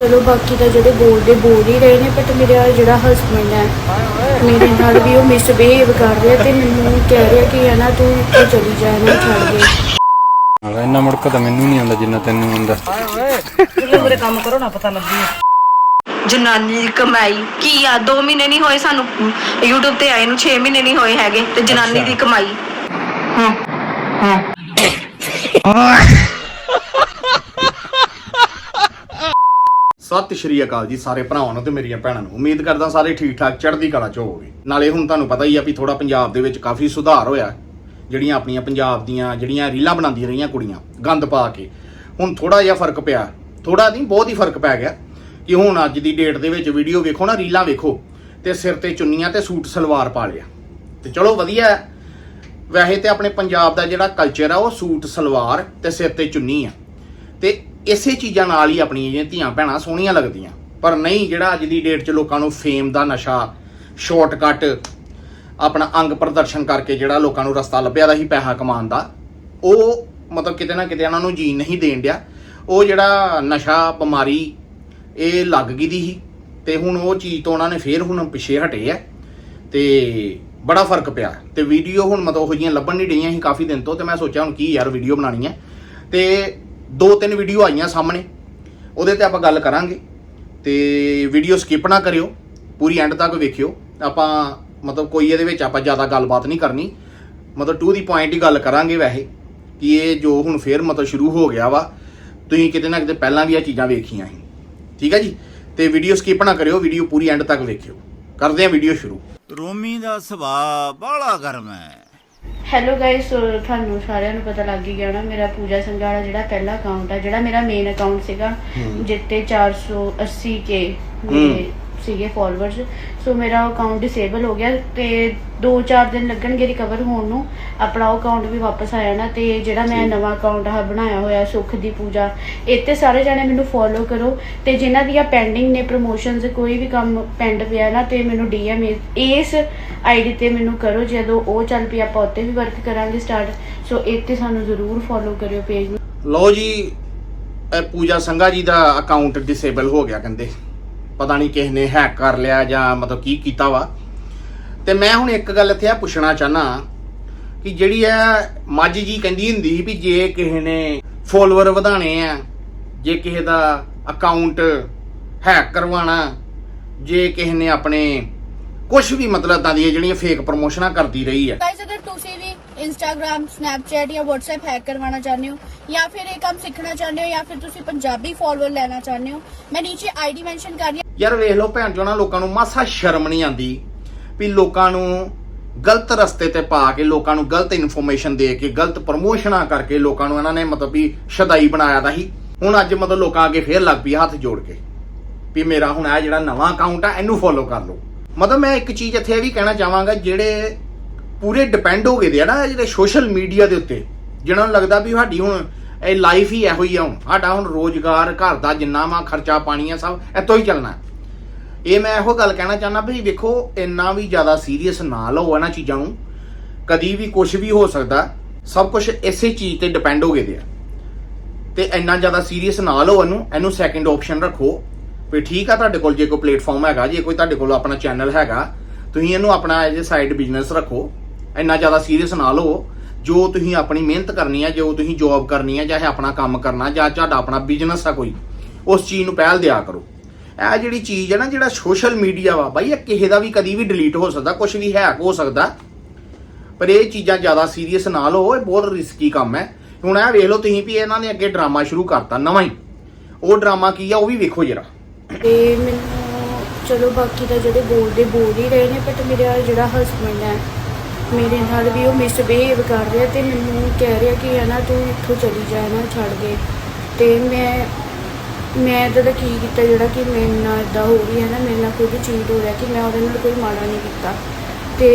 ਚਲੋ ਬਾਕੀ ਤਾਂ ਜਿਹੜੇ ਬੋਲਦੇ ਬੋਲ ਹੀ ਰਹੇ ਨੇ ਬਟ ਮੇਰਾ ਜਿਹੜਾ ਹਸਬੰਡ ਹੈ ਮੇਰੇ ਨਾਲ ਵੀ ਉਹ ਮਿਸਬਿਹੇਵ ਕਰ ਰਿਹਾ ਤੇ ਮੈਨੂੰ ਕਹਿ ਰਿਹਾ ਕਿ ਹੈ ਨਾ ਤੂੰ ਇੱਥੇ ਚਲੀ ਜਾ ਨਾ ਛੱਡ ਦੇ। ਨਾਲੇ ਇੰਨਾ ਮੁੜਕ ਤਾਂ ਮੈਨੂੰ ਨਹੀਂ ਆਉਂਦਾ ਜਿੰਨਾ ਤੈਨੂੰ ਆਉਂਦਾ। ਜਨਾਨੀ ਦੀ ਕਮਾਈ ਕੀ ਆ? 2 ਮਹੀਨੇ ਨਹੀਂ ਹੋਏ ਸਾਨੂੰ YouTube ਤੇ ਆਏ ਨੂੰ 6 ਮਹੀਨੇ ਨਹੀਂ ਹੋਏ ਹੈਗੇ ਤੇ ਜਨਾਨੀ ਦੀ ਕਮਾਈ। ਸਤਿ ਸ਼੍ਰੀ ਅਕਾਲ ਜੀ ਸਾਰੇ ਭਰਾਵਾਂ ਨੂੰ ਤੇ ਮੇਰੀਆਂ ਭੈਣਾਂ ਨੂੰ। ਉਮੀਦ ਕਰਦਾ ਸਾਰੇ ਠੀਕ ਠਾਕ ਚੜ੍ਹਦੀ ਕਲਾ ਚ ਹੋਵੋਗੇ। ਨਾਲੇ ਹੁਣ ਤੁਹਾਨੂੰ ਪਤਾ ਹੀ ਆ ਵੀ ਥੋੜਾ ਪੰਜਾਬ ਦੇ ਵਿੱਚ ਕਾਫੀ ਸੁਧਾਰ ਹੋਇਆ। ਜਿਹੜੀਆਂ ਆਪਣੀਆਂ ਪੰਜਾਬ ਦੀਆਂ ਜਿਹੜੀਆਂ ਰੀਲਾਂ ਬਣਾਉਂਦੀਆਂ ਰਹੀਆਂ ਕੁੜੀਆਂ, ਗੰਦ ਪਾ ਕੇ। ਹੁਣ ਥੋੜਾ ਜਿਹਾ ਫ਼ਰਕ ਪਿਆ। ਥੋੜਾ ਨਹੀਂ, ਬਹੁਤ ਹੀ ਫ਼ਰਕ ਪੈ ਗਿਆ ਕਿ ਹੁਣ ਅੱਜ ਦੀ ਡੇਟ ਦੇ ਵਿੱਚ ਵੀਡੀਓ ਵੇਖੋ ਨਾ, ਰੀਲਾਂ ਵੇਖੋ ਤੇ ਸਿਰ ਤੇ ਚੁੰਨੀਆਂ ਤੇ ਸੂਟ, ਸਲਵਾਰ ਪਾ ਲਿਆ। ਤੇ ਚਲੋ ਵਧੀਆ ਹੈ। ਵੈਸੇ ਤੇ ਆਪਣੇ ਪੰਜਾਬ ਦਾ ਜਿਹੜਾ ਕਲਚਰ ਆ, ਉਹ ਸੂਟ, ਸਲਵਾਰ ਤੇ ਸਿਰ ਤੇ ਚੁੰਨੀ ਆ। ਤੇ ਇਸੇ ਚੀਜ਼ਾਂ ਨਾਲ ਹੀ ਆਪਣੀਆਂ ਜਿਹੜੀਆਂ ਧੀਆਂ ਭੈਣਾਂ ਸੋਹਣੀਆਂ ਲੱਗਦੀਆਂ। ਪਰ ਨਹੀਂ, ਜਿਹੜਾ ਅੱਜ ਦੀ ਡੇਟ 'ਚ ਲੋਕਾਂ ਨੂੰ ਫੇਮ ਦਾ ਨਸ਼ਾ ਸ਼ਾਰਟਕਟ ਆਪਣਾ ਅੰਗ ਪ੍ਰਦਰਸ਼ਨ ਕਰਕੇ ਜਿਹੜਾ ਲੋਕਾਂ ਨੂੰ ਰਸਤਾ ਲੱਭਿਆ ਦਾ ਹੀ ਪੈਸਾ ਕਮਾਉਣ ਦਾ, ਉਹ ਮਤਲਬ ਕਿਤੇ ਨਾ ਕਿਤੇ ਉਹਨਾਂ ਨੂੰ ਜੀਣ ਨਹੀਂ ਦੇਣ ਡਿਆ। ਉਹ ਜਿਹੜਾ ਨਸ਼ਾ, ਬਿਮਾਰੀ, ਇਹ ਲੱਗ ਗਈ ਦੀ ਸੀ ਤੇ ਹੁਣ ਉਹ ਚੀਜ਼ ਤੋਂ ਉਹਨਾਂ ਨੇ ਫੇਰ ਹੁਣ ਪਿੱਛੇ ਹਟੇ ਆ ਤੇ ਬੜਾ ਫ਼ਰਕ ਪਿਆ। ਤੇ ਵੀਡੀਓ ਹੁਣ ਮਤਲਬ ਉਹ ਜਿਹੀਆਂ ਲੱਭਣ ਨਹੀਂ ਡਈਆਂ ਸੀ ਕਾਫੀ ਦਿਨ ਤੋਂ ਤੇ ਮੈਂ ਸੋਚਿਆ ਹੁਣ ਕੀ ਯਾਰ ਵੀਡੀਓ ਬਣਾਣੀ ਹੈ ਤੇ ਦੋ ਤਿੰਨ ਵੀਡੀਓ ਆਈਆਂ ਸਾਹਮਣੇ, ਉਹਦੇ ਤੇ ਆਪਾਂ ਗੱਲ ਕਰਾਂਗੇ ਤੇ ਵੀਡੀਓ ਸਕਿਪ ਨਾ ਕਰਿਓ, ਪੂਰੀ ਐਂਡ ਤੱਕ ਵੇਖਿਓ। ਆਪਾਂ, ਮਤਲਬ ਕੋਈ ਇਹਦੇ ਵਿੱਚ ਆਪਾਂ ਜ਼ਿਆਦਾ ਗੱਲਬਾਤ ਨਹੀਂ ਕਰਨੀ। ਮਤਲਬ ਟੂ ਦੀ ਪੁਆਇੰਟ ਹੀ ਗੱਲ ਕਰਾਂਗੇ ਵੈਸੇ, ਕਿ ਇਹ ਜੋ ਹੁਣ ਫੇਰ ਮਤਲਬ ਸ਼ੁਰੂ ਹੋ ਗਿਆ ਵਾ, ਤੁਸੀਂ ਕਿਤੇ ਨਾ ਕਿਤੇ ਪਹਿਲਾਂ ਵੀ ਇਹ ਚੀਜ਼ਾਂ ਵੇਖੀਆਂ ਸੀ। ਠੀਕ ਹੈ ਜੀ? ਤੇ ਵੀਡੀਓ ਸਕਿਪ ਨਾ ਕਰਿਓ ਵੀਡੀਓ ਪੂਰੀ ਐਂਡ ਤੱਕ ਵੇਖਿਓ। ਕਰਦੇ ਹਾਂ ਵੀਡੀਓ ਸ਼ੁਰੂ। ਰੋਮੀ ਦਾ ਸੁਭਾਅ ਬੜਾ ਗਰਮ ਹੈ। ਹੈਲੋ ਗਾਇਸ ਤੁਹਾਨੂੰ ਸਾਰਿਆਂ ਨੂੰ ਪਤਾ ਲੱਗ ਹੀ ਗਿਆ ਨਾ ਮੇਰਾ ਪੂਜਾ ਸੰਘਾੜਾ ਜਿਹੜਾ ਪਹਿਲਾ ਅਕਾਊਂਟ ਹੈ ਜਿਹੜਾ ਮੇਰਾ ਮੇਨ ਅਕਾਊਂਟ ਸੀਗਾ ਜਿੱਤੇ 480 ਕੇ ਮੇਰੇ ਸੀਗੇ ਫਾਲੋਅਰਸ ਸੋ ਮੇਰਾ ਅਕਾਊਂਟ ਡਿਸੇਬਲ ਹੋ ਗਿਆ ਤੇ 2-4 ਦਿਨ ਲੱਗਣਗੇ ਰਿਕਵਰ ਹੋਣ ਨੂੰ। ਆਪਣਾ ਉਹ ਅਕਾਊਂਟ ਵੀ ਵਾਪਸ ਆ ਜਾਣਾ ਤੇ ਜਿਹੜਾ ਮੈਂ ਨਵਾਂ ਅਕਾਊਂਟ ਆ ਬਣਾਇਆ ਹੋਇਆ ਸੁਖ ਦੀ ਪੂਜਾ ਇੱਥੇ ਸਾਰੇ ਜਾਣੇ ਮੈਨੂੰ ਫੋਲੋ ਕਰੋ ਤੇ ਜਿਨ੍ਹਾਂ ਦੀਆਂ ਪੈਂਡਿੰਗ ਨੇ ਪ੍ਰੋਮੋਸ਼ਨਸ ਕੋਈ ਵੀ ਕੰਮ ਪੈਂਡ ਪਿਆ ਨਾ ਤੇ ਮੈਨੂੰ ਡੀਐਮ ਇਸ ਆਈਡੀ ਤੇ ਮੈਨੂੰ ਕਰੋ ਜਦੋਂ ਉਹ ਚੱਲ ਪਈ ਆਪਾਂ ਉੱਤੇ ਵੀ ਵਰਕ ਕਰਾਂਗੇ ਸਟਾਰਟ ਸੋ ਇੱਥੇ ਸਾਨੂੰ ਜ਼ਰੂਰ ਫੋਲੋ ਕਰਿਓ ਪੇਜ ਨੂੰ। ਲਓ ਜੀ ਪੂਜਾ ਸੰਘਾ ਜੀ ਦਾ ਅਕਾਊਂਟ ਡਿਸੇਬਲ ਹੋ ਗਿਆ ਕਹਿੰਦੇ। ਪਤਾ ਨਹੀਂ ਕਿਸ ਨੇ ਹੈਕ ਕਰ ਲਿਆ ਜਾਂ ਮਤਲਬ ਕੀ ਕੀਤਾ ਵਾ। ਤੇ ਮੈਂ ਹੁਣ ਇੱਕ ਗੱਲ ਇੱਥੇ ਆ ਪੁੱਛਣਾ ਚਾਹਨਾ ਕਿ ਜਿਹੜੀ ਆ ਮੱਝ ਜੀ ਕਹਿੰਦੀ ਹੁੰਦੀ ਸੀ ਵੀ ਜੇ ਕਿਸੇ ਨੇ ਫੋਲੋਅਰ ਵਧਾਣੇ ਆ, ਜੇ ਕਿਸੇ ਦਾ ਅਕਾਊਂਟ ਹੈਕ ਕਰਵਾਉਣਾ, ਜੇ ਕਿਸੇ ਨੇ ਆਪਣੇ ਕੁਝ ਵੀ ਮਤਲਬ ਤਾਂ ਦੀਆਂ ਜਿਹੜੀਆਂ ਫੇਕ ਪ੍ਰਮੋਸ਼ਨਾਂ ਕਰਦੀ ਰਹੀ ਆ। ਗਾਇਸ ਅਗਰ ਤੁਸੀਂ ਵੀ ਇੰਸਟਾਗ੍ਰam ਸਨੈਪਚੈਟ ਜਾਂ WhatsApp ਹੈਕ ਕਰਵਾਉਣਾ ਚਾਹੁੰਦੇ ਹੋ ਜਾਂ ਫਿਰ ਇਹ ਕੰਮ ਸਿੱਖਣਾ ਚਾਹੁੰਦੇ ਹੋ ਜਾਂ ਫਿਰ ਤੁਸੀਂ ਪੰਜਾਬੀ ਫਾਲੋਅਰ ਲੈਣਾ ਚਾਹੁੰਦੇ ਹੋ? ਮੈਂ ਨੀਚੇ ਆਈਡੀ ਮੈਂਸ਼ਨ ਕਰ ਰਹੀ ਹਾਂ। ਯਾਰ ਵੇਖ ਲਓ ਭੈਣ ਚੋਣਾ ਲੋਕਾਂ ਨੂੰ ਮਾਸਾ ਸ਼ਰਮ ਨਹੀਂ ਆਂਦੀ ਵੀ ਲੋਕਾਂ ਨੂੰ ਗਲਤ ਰਸਤੇ ਤੇ ਪਾ ਕੇ, ਲੋਕਾਂ ਨੂੰ ਗਲਤ ਇਨਫੋਰਮੇਸ਼ਨ ਦੇ ਕੇ, ਗਲਤ ਪ੍ਰਮੋਸ਼ਨਾਂ ਕਰਕੇ ਲੋਕਾਂ ਨੂੰ ਇਹਨਾਂ ਨੇ ਮਤਲਬ ਵੀ ਸ਼ਦਾਈ ਬਣਾਇਆ ਦਾ ਸੀ ਹੁਣ ਅੱਜ ਮਤਲਬ ਲੋਕਾਂ ਅੱਗੇ ਫੇਰ ਲੱਗ ਪਈ ਹੱਥ ਜੋੜ ਕੇ ਵੀ ਮੇਰਾ ਹੁਣ ਇਹ ਜਿਹੜਾ ਨਵਾਂ ਅਕਾਊਂਟ ਆ, ਇਹਨੂੰ ਫੋਲੋ ਕਰ ਲਓ। ਮਤਲਬ ਮੈਂ ਇੱਕ ਚੀਜ਼ ਇੱਥੇ ਇਹ ਵੀ ਕਹਿਣਾ ਚਾਹਾਂਗਾ, ਜਿਹੜੇ ਪੂਰੇ ਡਿਪੈਂਡ ਹੋ ਗਏ ਦੇ ਆ ਨਾ ਜਿਹੜੇ ਸੋਸ਼ਲ ਮੀਡੀਆ ਦੇ ਉੱਤੇ। ਜਿਹਨਾਂ ਨੂੰ ਲੱਗਦਾ ਵੀ ਸਾਡੀ ਹੁਣ ਇਹ ਲਾਈਫ ਹੀ ਇਹੋ ਹੀ ਆ ਹੁਣ। ਸਾਡਾ ਹੁਣ ਰੋਜ਼ਗਾਰ, ਘਰ ਦਾ ਜਿੰਨਾ ਵਾ ਖਰਚਾ, ਪਾਣੀ ਆ ਸਭ, ਇੱਥੋਂ ਹੀ ਚੱਲਣਾ। ਇਹ ਮੈਂ ਇਹੋ ਗੱਲ ਕਹਿਣਾ ਚਾਹੁੰਦਾ ਵੀ ਵੇਖੋ, ਇੰਨਾ ਵੀ ਜ਼ਿਆਦਾ ਸੀਰੀਅਸ ਨਾ ਲਓ ਇਹਨਾਂ ਚੀਜ਼ਾਂ ਨੂੰ। ਕਦੀ ਵੀ ਕੁਝ ਵੀ ਹੋ ਸਕਦਾ, ਸਭ ਕੁਝ ਇਸੇ ਚੀਜ਼ ਤੇ ਡਿਪੈਂਡ ਹੋ ਗਏ ਦੇ ਆ। ਤੇ ਇੰਨਾ ਜ਼ਿਆਦਾ ਸੀਰੀਅਸ ਨਾ ਲਓ ਇਹਨੂੰ ਇਹਨੂੰ ਸੈਕੰਡ ਆਪਸ਼ਨ ਰੱਖੋ। ਵੀ ਠੀਕ ਆ ਤੁਹਾਡੇ ਕੋਲ ਜੇ ਕੋਈ ਪਲੇਟਫਾਰਮ ਹੈਗਾ, ਜੇ ਕੋਈ ਤੁਹਾਡੇ ਕੋਲ ਆਪਣਾ ਚੈਨਲ ਹੈਗਾ, ਤੁਸੀਂ ਇਹਨੂੰ ਆਪਣਾ ਐਜ ਸਾਈਡ ਬਿਜ਼ਨਸ ਰੱਖੋ। ਇੰਨਾ ਜ਼ਿਆਦਾ ਸੀਰੀਅਸ ਨਾ ਲਓ ਜੋ ਤੁਸੀਂ ਆਪਣੀ ਮਿਹਨਤ ਕਰਨੀ ਹੈ ਜੋ ਤੁਸੀਂ ਜੌਬ ਕਰਨੀ ਹੈ ਚਾਹੇ ਆਪਣਾ ਕੰਮ ਕਰਨਾ, ਜਾਂ ਤੁਹਾਡਾ ਆਪਣਾ ਬਿਜ਼ਨਸ ਆ ਕੋਈ, ਉਸ ਚੀਜ਼ ਨੂੰ ਪਹਿਲ ਦਿਆ ਕਰੋ। ਇਹ ਜਿਹੜੀ ਚੀਜ਼ ਹੈ ਨਾ, ਜਿਹੜਾ ਸੋਸ਼ਲ ਮੀਡੀਆ ਵਾ, ਬਾਈ, ਇਹ ਕਿਸੇ ਦਾ ਵੀ ਕਦੀ ਵੀ ਡਿਲੀਟ ਹੋ ਸਕਦਾ ਕੁਝ ਵੀ ਹੈਕ ਹੋ ਸਕਦਾ। ਪਰ ਇਹ ਚੀਜ਼ਾਂ ਜ਼ਿਆਦਾ ਸੀਰੀਅਸ ਨਾ ਲਓ ਇਹ ਬਹੁਤ ਰਿਸਕੀ ਕੰਮ ਹੈ। ਹੁਣ ਇਹ ਵੇਖ ਲਓ ਤੁਸੀਂ ਵੀ ਇਹਨਾਂ ਨੇ ਅੱਗੇ ਡਰਾਮਾ ਸ਼ੁਰੂ ਕਰਤਾ, ਨਵਾਂ ਹੀ। ਉਹ ਡਰਾਮਾ ਕੀ ਆ, ਉਹ ਵੀ ਵੇਖੋ ਜਰਾ। ਤੇ ਮੈਨੂੰ, ਚਲੋ ਬਾਕੀ ਤਾਂ ਜਿਹੜੇ ਬੋਲਦੇ ਬੋਲ ਹੀ ਰਹੇ ਨੇ ਬਟ ਮੇਰਾ ਜਿਹੜਾ ਹਸਬੰਡ ਹੈ ਮੇਰੇ ਨਾਲ ਵੀ ਉਹ ਮਿਸਬਿਹੇਵ ਕਰ ਰਿਹਾ ਤੇ ਮੈਨੂੰ ਕਹਿ ਰਿਹਾ ਕਿ ਹੈ ਨਾ ਤੂੰ ਇੱਥੋਂ ਚਲੀ ਜਾ ਨਾ ਛੱਡ ਦੇ। ਤੇ ਮੈਂ ਮੈਂ ਤਾਂ ਕੀ ਕੀਤਾ ਜਿਹੜਾ ਕਿ ਮੇਰੇ ਨਾਲ ਇਦਾਂ ਹੋ ਰਹੀ ਹੈ ਨਾ ਮੇਰੇ ਨਾਲ ਖੁਦ ਚੀਜ਼ ਹੋ ਰਿਹਾ ਕਿ ਮੈਂ ਉਹਦੇ ਨਾਲ ਕੋਈ ਮਾੜਾ ਨਹੀਂ ਕੀਤਾ। ਤੇ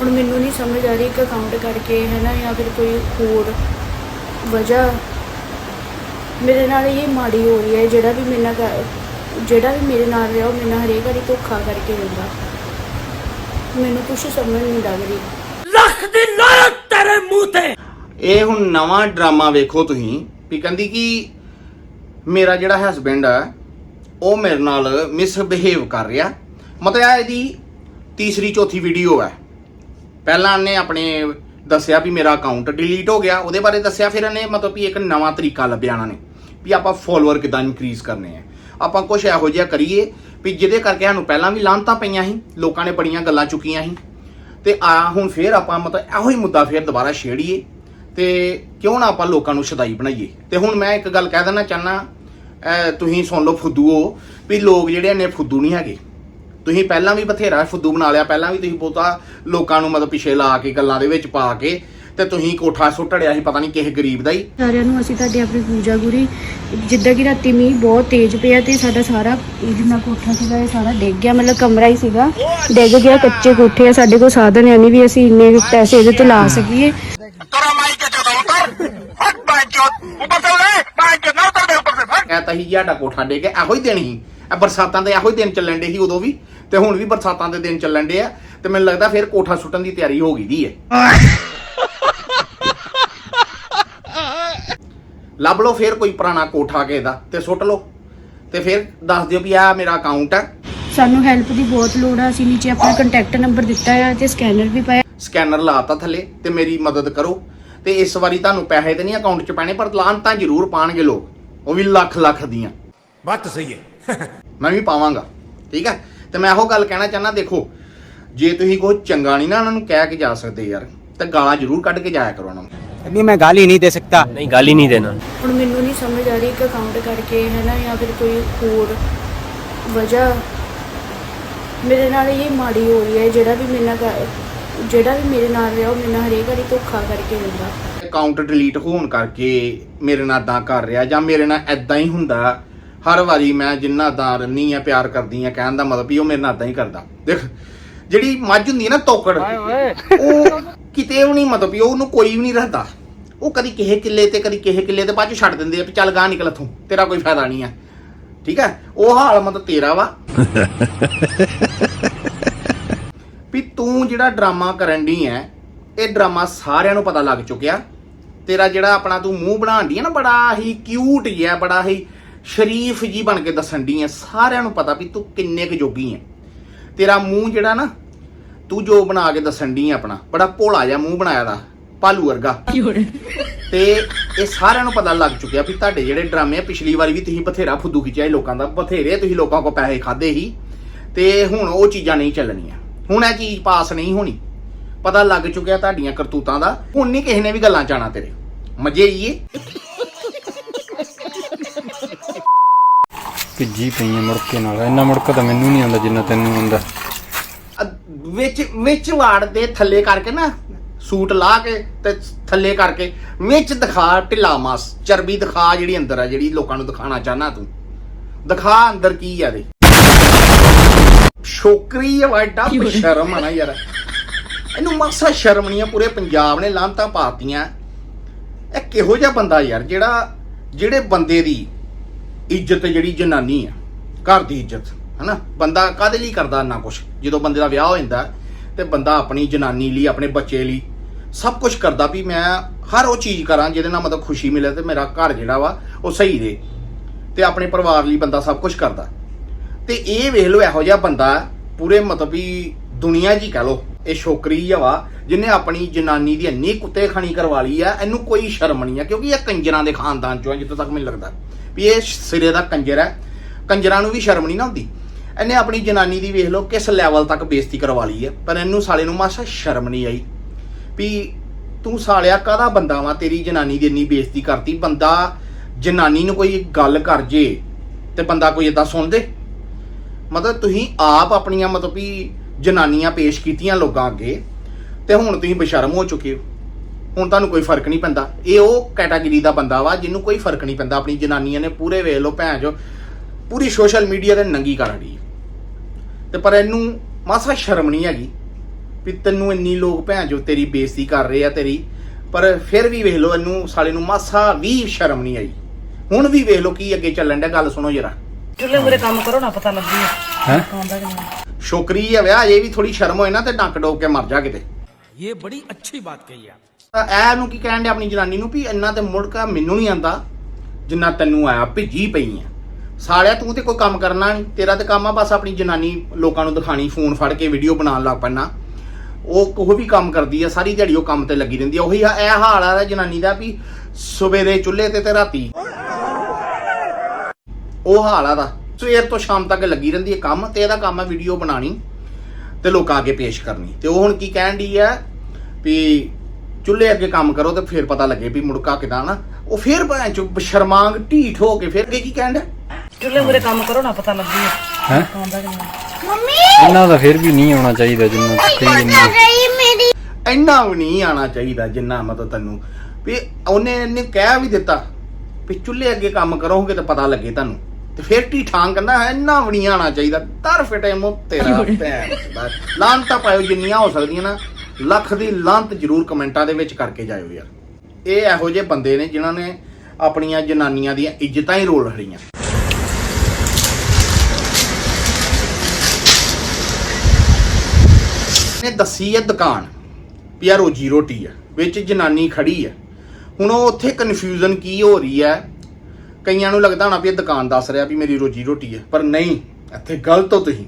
ਹੁਣ ਮੈਨੂੰ ਨਹੀਂ ਸਮਝ ਆ ਰਹੀ ਇੱਕ ਅਕਾਊਂਟ ਕਰਕੇ ਹੈ ਨਾ ਜਾਂ ਫਿਰ ਕੋਈ ਹੋਰ ਵਜ੍ਹਾ। ਮੇਰੇ ਨਾਲ ਇਹ ਮਾੜੀ ਹੋ ਰਹੀ ਹੈ, ਜਿਹੜਾ ਵੀ ਮੇਰੇ ਨਾਲ ਜਿਹੜਾ ਵੀ ਮੇਰੇ ਨਾਲ ਰਿਹਾ ਉਹ ਮੇਰੇ ਨਾਲ ਹਰੇਕ ਵਾਰੀ ਧੋਖਾ ਕਰਕੇ ਜਾਂਦਾ ਮੈਨੂੰ ਕੁਝ ਸਮਝ ਨਹੀਂ ਲੱਗ ਰਹੀ। ਇਹ ਹੁਣ ਨਵਾਂ ਡਰਾਮਾ ਵੇਖੋ ਤੁਸੀਂ ਵੀ ਕਹਿੰਦੀ ਕਿ ਮੇਰਾ ਜਿਹੜਾ ਹਸਬੰਡ ਹੈ ਉਹ ਮੇਰੇ ਨਾਲ ਮਿਸਬਿਹੇਵ ਕਰ ਰਿਹਾ। ਮਤਲਬ ਇਹ ਇਹਦੀ ਤੀਸਰੀ ਚੌਥੀ ਵੀਡੀਓ ਹੈ ਪਹਿਲਾਂ ਇਹਨੇ ਆਪਣੇ ਦੱਸਿਆ ਵੀ ਮੇਰਾ ਅਕਾਊਂਟ ਡਿਲੀਟ ਹੋ ਗਿਆ। ਉਹਦੇ ਬਾਰੇ ਦੱਸਿਆ ਫਿਰ ਇਹਨੇ ਮਤਲਬ ਵੀ ਇੱਕ ਨਵਾਂ ਤਰੀਕਾ ਲੱਭਿਆ ਇਹਨਾਂ ਨੇ ਵੀ ਆਪਾਂ ਫੋਲੋਅਰ ਕਿਦਾਂ ਇਨਕਰੀਜ਼ ਕਰਨੇ ਆ। ਆਪਾਂ ਕੁਝ ਇਹੋ ਜਿਹਾ ਕਰੀਏ ਵੀ ਜਿਹਦੇ ਕਰਕੇ ਸਾਨੂੰ ਪਹਿਲਾਂ ਵੀ ਲਾਂਤਾਂ ਪਈਆਂ ਸੀ, ਲੋਕਾਂ ਨੇ ਬੜੀਆਂ ਗੱਲਾਂ ਚੁੱਕੀਆਂ ਸੀ। ਤੇ ਆ ਹੁਣ ਫੇਰ ਆਪਾਂ ਮਤਲਬ ਇਹੋ ਹੀ ਮੁੱਦਾ ਫੇਰ ਦੁਬਾਰਾ ਛੇੜੀਏ ਤੇ ਕਿਉਂ ਨਾ ਆਪਾਂ ਲੋਕਾਂ ਨੂੰ ਸ਼ਦਾਈ ਬਣਾਈਏ। ਤੇ ਹੁਣ ਮੈਂ ਇੱਕ ਗੱਲ ਕਹਿ ਦੇਣਾ ਚਾਹਨਾ ਤੁਸੀਂ ਸੁਣ ਲਓ ਫੁੱਦੂ ਹੋ ਵੀ ਲੋਕ ਜਿਹੜੇ ਨੇ ਫੁੱਦੂ ਨਹੀਂ ਹੈਗੇ। ਤੁਸੀਂ ਪਹਿਲਾਂ ਵੀ ਬਥੇਰਾ ਫੁੱਦੂ ਬਣਾ ਲਿਆ, ਪਹਿਲਾਂ ਵੀ ਤੁਸੀਂ ਬਹੁਤਾ ਲੋਕਾਂ ਨੂੰ ਮਤਲਬ ਪਿਛੇ ਲਾ ਕੇ, ਗੱਲਾਂ ਦੇ ਵਿੱਚ ਪਾ ਕੇ ਤੇ ਤੁਸੀਂ ਕੋਠਾ ਸੁੱਟੜਿਆ ਸੀ ਪਤਾ ਨਹੀਂ ਕਿਸੇ ਗਰੀਬ ਦਾ ਹੀ। ਸਾਰਿਆਂ ਨੂੰ ਅਸੀਂ ਤੁਹਾਡੇ ਆਪਣੀ ਪੂਜਾ ਗੁਰੀ ਜਿੱਦਾਂ ਕਿ ਰਾਤੀ ਮੀਂਹ ਬਹੁਤ ਤੇਜ਼ ਪਿਆ ਤੇ ਸਾਡਾ ਸਾਰਾ ਇਹ ਜਿੰਨਾ ਕੋਠਾ ਸੀਗਾ ਇਹ ਸਾਰਾ ਡਿੱਗ ਗਿਆ ਮਤਲਬ ਕਮਰਾ ਹੀ ਸੀਗਾ। ਡਿੱਗ ਗਿਆ ਕੱਚੇ ਕੋਠੇ ਆ ਸਾਡੇ ਕੋਲ ਸਾਧਨ ਹੈ ਨਹੀਂ ਵੀ ਅਸੀਂ ਇੰਨੇ ਪੈਸੇ ਇਹਦੇ ਤੇ ਲਾ ਸਕੀਏ। ਐ ਤਾਂ ਹੀ ਸਾਡਾ ਕੋਠਾ ਡੇ ਕੇ ਇਹੋ ਹੀ ਦਿਨ ਹੀ ਇਹ ਬਰਸਾਤਾਂ ਦੇ ਇਹੋ ਹੀ ਦਿਨ ਚੱਲਣ ਡੇ ਸੀ ਉਦੋਂ ਵੀ ਤੇ ਹੁਣ ਵੀ ਬਰਸਾਤਾਂ ਦੇ ਦਿਨ ਚੱਲਣ ਡੇ ਆ ਤੇ ਮੈਨੂੰ ਲੱਗਦਾ ਫਿਰ ਕੋਠਾ ਸੁੱਟਣ ਦੀ ਤਿਆਰੀ ਹੋ ਗਈ ਦੀ ਹੈ ਲੱਭ ਲਓ ਫਿਰ ਕੋਈ ਪੁਰਾਣਾ ਕੋਠਾ ਕਿਸੇ ਦਾ ਤੇ ਸੁੱਟ ਲਓ। ਤੇ ਫਿਰ ਦੱਸ ਦਿਓ ਵੀ ਆ ਮੇਰਾ ਅਕਾਊਂਟ ਹੈ। ਸਾਨੂੰ ਹੈਲਪ ਦੀ ਬਹੁਤ ਲੋੜ ਆ ਅਸੀਂ ਨੀਚੇ ਆਪਣਾ ਕੰਟੈਕਟ ਨੰਬਰ ਦਿੱਤਾ ਆ ਤੇ ਸਕੈਨਰ ਵੀ ਪਾਇਆ। ਸਕੈਨਰ ਲਾਤਾ ਥੱਲੇ ਤੇ ਮੇਰੀ ਮਦਦ ਕਰੋ। ਤੇ ਇਸ ਵਾਰੀ ਤੁਹਾਨੂੰ ਪੈਸੇ ਤੇ ਨਹੀਂ ਅਕਾਊਂਟ 'ਚ ਪੈਣੇ ਪਰ ਲਾਨ ਤਾਂ ਜ਼ਰੂਰ ਪਾਣਗੇ ਲੋਕ। ਉਹ ਵੀ ਲੱਖ ਲੱਖ ਦੀਆਂ। ਬਾਤ ਸਹੀ ਹੈ। ਮੈਂ ਵੀ ਪਾਵਾਂਗਾ ਠੀਕ ਹੈ? ਤੇ ਮੈਂ ਇਹੋ ਗੱਲ ਕਹਿਣਾ ਚਾਹਨਾ ਦੇਖੋ ਜੇ ਤੁਸੀਂ ਕੋਈ ਚੰਗਾ ਨਹੀਂ ਨਾ ਉਹਨਾਂ ਨੂੰ ਕਹਿ ਕੇ ਜਾ ਸਕਦੇ ਯਾਰ ਤੇ ਗਾਲਾਂ ਜ਼ਰੂਰ ਕੱਢ ਕੇ ਜਾਇਆ ਕਰੋ ਉਹਨਾਂ ਨੂੰ। अभी मैं गाली नहीं दे सकता ਨਹੀਂ ਗਾਲੀ ਨਹੀਂ ਦੇਣਾ ਹੁਣ ਮੈਨੂੰ ਨਹੀਂ ਸਮਝ ਆ ਰਹੀ ਇੱਕ ਅਕਾਊਂਟ ਕਰਕੇ ਹੈ ਨਾ ਜਾਂ ਫਿਰ ਕੋਈ ਹੋਰ ਵਜ੍ਹਾ ਮੇਰੇ ਨਾਲ ਇਹ ਮਾੜੀ ਹੋ ਰਹੀ ਹੈ ਜਿਹੜਾ ਵੀ ਮੇਰੇ ਨਾਲ ਕਰ- ਜਿਹੜਾ ਵੀ ਮੇਰੇ ਨਾਲ ਰਿਹਾ ਉਹ ਮੇਰੇ ਨਾਲ ਹਰੇਕ ਵਾਰੀ ਧੋਖਾ ਕਰਕੇ ਦਿੰਦਾ ਅਕਾਊਂਟ ਡਿਲੀਟ ਹੋਣ ਕਰਕੇ ਮੇਰੇ ਨਾਲ ਇਦਾਂ ਕਰ ਰਿਹਾ ਜਾਂ ਮੇਰੇ ਨਾਲ ਐਦਾਂ ਹੀ ਹੁੰਦਾ ਹਰ ਵਾਰੀ ਮੈਂ ਜਿੰਨਾ ਦਾ ਰੰਨੀ ਆ ਪਿਆਰ ਕਰਦੀ ਆ ਕਹਿਣ ਦਾ ਮਤਲਬ ਵੀ ਉਹ ਮੇਰੇ ਨਾਲ ਇਦਾਂ ਹੀ ਕਰਦਾ ਦੇਖ ਜਿਹੜੀ ਮੱਝ ਹੁੰਦੀ ਹੈ ਨਾ ਤੋਕੜ ਉਹ ਕਿਤੇ ਵੀ ਨਹੀਂ ਮਤਲਬ ਵੀ ਉਹਨੂੰ ਕੋਈ ਵੀ ਨਹੀਂ ਰੱਖਦਾ। ਉਹ ਕਦੀ ਕਿਸੇ ਕਿੱਲੇ ਤੇ ਕਦੀ ਕਿਸੇ ਕਿੱਲੇ ਤੇ ਬਾਅਦ ਚ ਛੱਡ ਦਿੰਦੇ ਆ ਵੀ ਚੱਲ ਗਾਂ ਨਿਕਲ ਇੱਥੋਂ ਤੇਰਾ ਕੋਈ ਫਾਇਦਾ ਨਹੀਂ ਆ। ਠੀਕ ਹੈ? ਉਹ ਹਾਲ ਮਤਲਬ ਤੇਰਾ ਵਾ। ਵੀ ਤੂੰ ਜਿਹੜਾ ਡਰਾਮਾ ਕਰਨ ਦੀ ਐ ਇਹ ਡਰਾਮਾ ਸਾਰਿਆਂ ਨੂੰ ਪਤਾ ਲੱਗ ਚੁੱਕਿਆ। ਤੇਰਾ ਜਿਹੜਾ ਆਪਣਾ ਤੂੰ ਮੂੰਹ ਬਣਾਉਣ ਦੀ ਹੈ ਨਾ ਬੜਾ ਹੀ ਕਿਊਟ ਜਿਹਾ ਬੜਾ ਹੀ ਸ਼ਰੀਫ ਜੀ ਬਣ ਕੇ ਦੱਸਣ ਦੀ ਐ। ਸਾਰਿਆਂ ਨੂੰ ਪਤਾ ਵੀ ਤੂੰ ਕਿੰਨੇ ਕੁ ਜੋਗੀ ਐ। ਤੇਰਾ ਮੂੰਹ ਜਿਹੜਾ ਨਾ ਤੂੰ ਜੋ ਬਣਾ ਕੇ ਦੱਸਣ ਦੀ ਆਪਣਾ ਬੜਾ ਭੋਲਾ ਜਿਹਾ ਮੂੰਹ ਬਣਾਇਆ ਦਾ ਭਾਲੂ ਵਰਗਾ। ਤੇ ਇਹ ਸਾਰਿਆਂ ਨੂੰ ਪਤਾ ਲੱਗ ਚੁੱਕਿਆ ਵੀ ਤੁਹਾਡੇ ਜਿਹੜੇ ਡਰਾਮੇ ਆ ਪਿਛਲੀ ਵਾਰੀ ਵੀ ਤੁਸੀਂ ਬਥੇਰਾ ਫੁੱਦੂ ਖਿਚਿਆ ਲੋਕਾਂ ਦਾ ਬਥੇਰੇ ਤੁਸੀਂ ਲੋਕਾਂ ਕੋ ਪੈਸੇ ਖਾਦੇ ਸੀ। ਤੇ ਹੁਣ ਉਹ ਚੀਜ਼ਾਂ ਨਹੀਂ ਚੱਲਣੀਆਂ। ਹੁਣ ਇਹ ਚੀਜ਼ ਪਾਸ ਨਹੀਂ ਹੋਣੀ। ਪਤਾ ਲੱਗ ਚੁੱਕਿਆ ਤੁਹਾਡੀਆਂ ਕਰਤੂਤਾਂ ਦਾ। ਹੁਣ ਨਹੀਂ ਕਿਸੇ ਨੇ ਵੀ ਗੱਲਾਂ ਚਾਣਾ ਤੇਰੇ। ਮਜੇ ਹੀ ਏ। ਭਿੱਜੀ ਪਈਆਂ ਮੁੜਕੇ ਨਾਲ। ਇੰਨਾ ਮੁੜਕਾ ਤਾਂ ਮੈਨੂੰ ਨਹੀਂ ਆਉਂਦਾ ਜਿੰਨਾ ਤੈਨੂੰ ਆਉਂਦਾ। ਵਿੱਚ ਵਿੱਚ ਵਾੜ ਦੇ ਥੱਲੇ ਕਰਕੇ ਨਾ ਸੂਟ ਲਾ ਕੇ ਤੇ ਥੱਲੇ ਕਰਕੇ ਵਿੱਚ ਦਿਖਾ ਢਿੱਲਾ ਮਾਸ ਚਰਬੀ ਦਿਖਾ ਜਿਹੜੀ ਅੰਦਰ ਆ ਜਿਹੜੀ ਲੋਕਾਂ ਨੂੰ ਦਿਖਾਣਾ ਚਾਹਨਾ ਤੂੰ। ਦਿਖਾ ਅੰਦਰ ਕੀ ਆ ਦੇ ਛੋਕਰੀ ਆ ਵਾਟਾ ਸ਼ਰਮ ਆ ਨਾ ਯਾਰ। ਇਹਨੂੰ ਮਾਸਾ ਸ਼ਰਮ ਨਹੀਂ ਆ ਪੂਰੇ ਪੰਜਾਬ ਨੇ ਲਾਂਤਾਂ ਪਾਤੀਆਂ। ਇਹ ਕਿਹੋ ਜਿਹਾ ਬੰਦਾ ਯਾਰ ਜਿਹੜਾ ਜਿਹੜੇ ਬੰਦੇ ਦੀ ਇੱਜ਼ਤ ਜਿਹੜੀ ਜਨਾਨੀ ਆ ਘਰ ਦੀ ਇੱਜ਼ਤ। ਹਨਾ? ਬੰਦਾ ਕਾਦੇ ਲਈ ਕਰਦਾ ਨਾ ਕੁਛ? ਜਦੋਂ ਬੰਦੇ ਦਾ ਵਿਆਹ ਹੋ ਜਾਂਦਾ ਤੇ ਬੰਦਾ ਆਪਣੀ ਜਨਾਨੀ ਲਈ, ਆਪਣੇ ਬੱਚੇ ਲਈ ਸਭ ਕੁਝ ਕਰਦਾ ਵੀ ਮੈਂ ਹਰ ਉਹ ਚੀਜ਼ ਕਰਾਂ ਜਿਹਦੇ ਨਾਲ ਮਤਲਬ ਖੁਸ਼ੀ ਮਿਲੇ ਤੇ ਮੇਰਾ ਘਰ ਜਿਹੜਾ ਵਾ ਉਹ ਸਹੀ ਰਹੇ ਤੇ ਆਪਣੇ ਪਰਿਵਾਰ ਲਈ ਬੰਦਾ ਸਭ ਕੁਝ ਕਰਦਾ। ਤੇ ਇਹ ਵੇਖ ਲਓ ਇਹੋ ਜਿਹਾ ਬੰਦਾ ਪੂਰੇ ਮਤਲਬ ਵੀ ਦੁਨੀਆ 'ਚ ਹੀ ਕਹ ਲਓ, ਇਹ ਛੋਕਰੀ ਆ ਵਾ ਜਿਹਨੇ ਆਪਣੀ ਜਨਾਨੀ ਦੀ ਇੰਨੀ ਕੁੱਤੇ ਖਾਣੀ ਕਰਵਾ ਲਈ ਆ, ਇਹਨੂੰ ਕੋਈ ਸ਼ਰਮ ਨਹੀਂ ਆ, ਕਿਉਂਕਿ ਇਹ ਕੰਜਰਾਂ ਦੇ ਖਾਨਦਾਨ ਚੋਂ ਆ, ਜਿੱਥੋਂ ਤੱਕ ਮੈਨੂੰ ਲੱਗਦਾ ਵੀ ਇਹ ਸਿਰੇ ਦਾ ਕੰਜਰ ਹੈ। ਕੰਜਰਾਂ ਨੂੰ ਵੀ ਸ਼ਰਮ ਨਹੀਂ ਨਾ ਹੁੰਦੀ ਇਹਨੇ ਆਪਣੀ ਜਨਾਨੀ ਦੀ ਵੇਖ ਲਓ ਕਿਸ ਲੈਵਲ ਤੱਕ ਬੇਇੱਜ਼ਤੀ ਕਰਵਾ ਲਈ ਹੈ, ਪਰ ਇਹਨੂੰ ਸਾਲੇ ਨੂੰ ਮਾਸਾ ਸ਼ਰਮ ਨਹੀਂ ਆਈ ਵੀ ਤੂੰ ਸਾਲਿਆ ਕਾਹਦਾ ਬੰਦਾ ਵਾ, ਤੇਰੀ ਜਨਾਨੀ ਦੀ ਇੰਨੀ ਬੇਇੱਜ਼ਤੀ ਕਰਤੀ, ਬੰਦਾ ਜਨਾਨੀ ਨੂੰ ਕੋਈ ਗੱਲ ਕਰ ਜੇ ਤੇ ਬੰਦਾ ਕੋਈ ਇਦਾਂ ਸੁਣ ਦੇ। ਮਤਲਬ ਤੁਸੀਂ ਆਪ ਆਪਣੀਆਂ ਮਤਲਬ ਵੀ ਜਨਾਨੀਆਂ ਪੇਸ਼ ਕੀਤੀਆਂ ਲੋਕਾਂ ਅੱਗੇ ਤੇ ਹੁਣ ਤੁਸੀਂ ਬਸ਼ਰਮ ਹੋ ਚੁੱਕੇ ਹੋ। ਹੁਣ ਤੁਹਾਨੂੰ ਕੋਈ ਫ਼ਰਕ ਨਹੀਂ ਪੈਂਦਾ। ਇਹ ਉਹ ਕੈਟਾਗਰੀ ਦਾ ਬੰਦਾ ਵਾ ਜਿਹਨੂੰ ਕੋਈ ਫ਼ਰਕ ਨਹੀਂ ਪੈਂਦਾ। ਆਪਣੀ ਜਨਾਨੀਆਂ ਨੇ ਪੂਰੇ ਵੇਖ ਲਓ ਭੈਣ ਜੋ ਪੂਰੀ ਸੋਸ਼ਲ ਮੀਡੀਆ ਤੇ ਨੰਗੀ ਕਰ ਰਹੀ ਤੇ ਪਰ ਇਹਨੂੰ ਮਾਸਾ ਸ਼ਰਮ ਨਹੀਂ ਹੈਗੀ ਵੀ ਤੈਨੂੰ ਇੰਨੀ ਲੋਕ ਭੈਣ ਜੋ ਤੇਰੀ ਬੇਇੱਜ਼ਤੀ ਕਰ ਰਹੇ ਆ ਤੇਰੀ ਪਰ ਫਿਰ ਵੀ ਵੇਖ ਲਓ ਇਹਨੂੰ ਸਾਲੇ ਨੂੰ ਮਾਸਾ ਵੀ ਸ਼ਰਮ ਨਹੀਂ ਆਈ। ਹੁਣ ਵੀ ਵੇਖ ਲਓ ਕੀ ਅੱਗੇ ਚੱਲਣ ਡਿਆ ਗੱਲ ਸੁਣੋ ਜਰਾ। ਹੈ? ਛੋਕਰੀ ਆ ਵਿਆਹ ਇਹ ਵੀ ਥੋੜੀ ਸ਼ਰਮ ਹੋਏ ਨਾ ਤੇ ਨੱਕ ਡੋਬ ਕੇ ਮਰ ਜਾ ਕਿਤੇ। ਇਹ ਬੜੀ ਅੱਛੀ ਬਾਤ ਕਹੀ ਆਪ ਤਾਂ ਇਹ ਨੂੰ ਕੀ ਕਹਿਣ ਡਿਆ ਆਪਣੀ ਜਨਾਨੀ ਨੂੰ ਵੀ ਇੰਨਾ ਤੇ ਮੁੜਕਾ ਮੈਨੂੰ ਨਹੀਂ ਆਂਦਾ ਜਿੰਨਾ ਤੈਨੂੰ ਆਇਆ ਭਿੱਜੀ ਪਈ ਆ। ਸਾਲਿਆ, ਤੂੰ ਤੇ ਕੋਈ ਕੰਮ ਕਰਨਾ ਨਹੀਂ ਤੇਰਾ ਤੇ ਕੰਮ ਆ, ਬਸ ਆਪਣੀ ਜਨਾਨੀ ਲੋਕਾਂ ਨੂੰ ਦਿਖਾਣੀ, ਫੋਨ ਫੜ ਕੇ ਵੀਡੀਓ ਬਣਾਉਣ ਲੱਗ ਪੈਣਾ। ਉਹ ਉਹ ਵੀ ਕੰਮ ਕਰਦੀ ਆ, ਸਾਰੀ ਦਿਹਾੜੀ ਉਹ ਕੰਮ ਤੇ ਲੱਗੀ ਰਹਿੰਦੀ ਆ। ਉਹੀ ਆ- ਇਹ ਹਾਲ ਆ ਜਨਾਨੀ ਦਾ ਵੀ ਸਵੇਰੇ ਚੁੱਲ੍ਹੇ ਤੇ ਤੇ ਰਾਤੀ। ਉਹ ਹਾਲ ਆ ਦਾ ਸਵੇਰ ਤੋਂ ਸ਼ਾਮ ਤੱਕ ਲੱਗੀ ਰਹਿੰਦੀ ਹੈ ਕੰਮ ਤੇ ਇਹਦਾ ਕੰਮ ਹੈ ਵੀਡੀਓ ਬਣਾਣੀ ਤੇ ਲੋਕਾਂ ਅੱਗੇ ਪੇਸ਼ ਕਰਨੀ। ਤੇ ਉਹ ਹੁਣ ਕੀ ਕਹਿਣ ਦੀ ਹੈ ਵੀ ਚੁੱਲ੍ਹੇ ਅੱਗੇ ਕੰਮ ਕਰੋ ਤੇ ਫਿਰ ਪਤਾ ਲੱਗੇ ਵੀ ਮੁੜਕਾ ਕਿਦਾਂ ਨਾ। ਉਹ ਫਿਰ ਭੈਣ ਸ਼ਰਮਾਂਗ ਢੀਠ ਹੋ ਕੇ ਫਿਰ ਅੱਗੇ ਕੀ ਕਹਿਣ ਦਾ ਚੁੱਲ੍ਹੇ ਮੂਰੇ ਕੰਮ ਕਰੋ ਨਾ ਪਤਾ ਲੱਗੀ ਹੈ? ਮੰਮੀ! ਇਹਨਾਂ ਦਾ ਫਿਰ ਵੀ ਨਹੀਂ ਆਉਣਾ ਚਾਹੀਦਾ ਜਿੰਨਾ ਤੱਕ ਇੰਨਾ। ਮੇਰੀ। ਇੰਨਾ ਵੀ ਨਹੀਂ ਆਣਾ ਚਾਹੀਦਾ ਜਿੰਨਾ ਮਤਲਬ ਤੈਨੂੰ। ਵੀ ਉਹਨੇ ਇਹਨੇ ਕਹਿ ਵੀ ਦਿੱਤਾ ਵੀ ਚੁੱਲ੍ਹੇ ਅੱਗੇ ਕੰਮ ਕਰੋਗੇ ਤਾਂ ਪਤਾ ਲੱਗੇ ਤੁਹਾਨੂੰ। ਤੇ ਫਿਰ ਢੀਠਾਂ ਕਹਿੰਦਾ ਇੰਨਾ ਵੀ ਨਹੀਂ ਆਣਾ ਚਾਹੀਦਾ। ਤਰ ਫਟੇ ਮੂੰਹ ਤੇਰਾ ਭੈਣ ਲਾਂਤਾਂ ਪਾਇਓ ਜਿੰਨੀਆਂ ਹੋ ਸਕਦੀਆਂ ਨਾ ਲੱਖ ਦੀ ਲਾਂਤ ਜ਼ਰੂਰ ਕਮੈਂਟਾਂ ਦੇ ਵਿੱਚ ਕਰਕੇ ਜਾਇਓ ਯਾਰ। ਇਹ ਇਹੋ ਜਿਹੇ ਬੰਦੇ ਨੇ ਜਿਨ੍ਹਾਂ ਨੇ ਆਪਣੀਆਂ ਜਨਾਨੀਆਂ ਦੀਆਂ ਇੱਜ਼ਤਾਂ ਹੀ ਰੋਲ ਹੜੀਆਂ ਨੇ ਦੱਸੀ ਹੈ ਦੁਕਾਨ ਵੀ ਆ ਰੋਜੀ ਰੋਟੀ ਹੈ ਵਿੱਚ ਜਨਾਨੀ ਖੜੀ ਹੈ ਹੁਣ ਉਹ ਉੱਥੇ ਕਨਫਿਊਜ਼ਨ ਕੀ ਹੋ ਰਹੀ ਹੈ? ਕਈਆਂ ਨੂੰ ਲੱਗਦਾ ਹੋਣਾ ਵੀ ਇਹ ਦੁਕਾਨ ਦੱਸ ਰਿਹਾ ਵੀ ਮੇਰੀ ਰੋਜੀ ਰੋਟੀ ਹੈ ਪਰ ਨਹੀਂ, ਇੱਥੇ ਗਲਤ ਹੋ ਤੁਸੀਂ।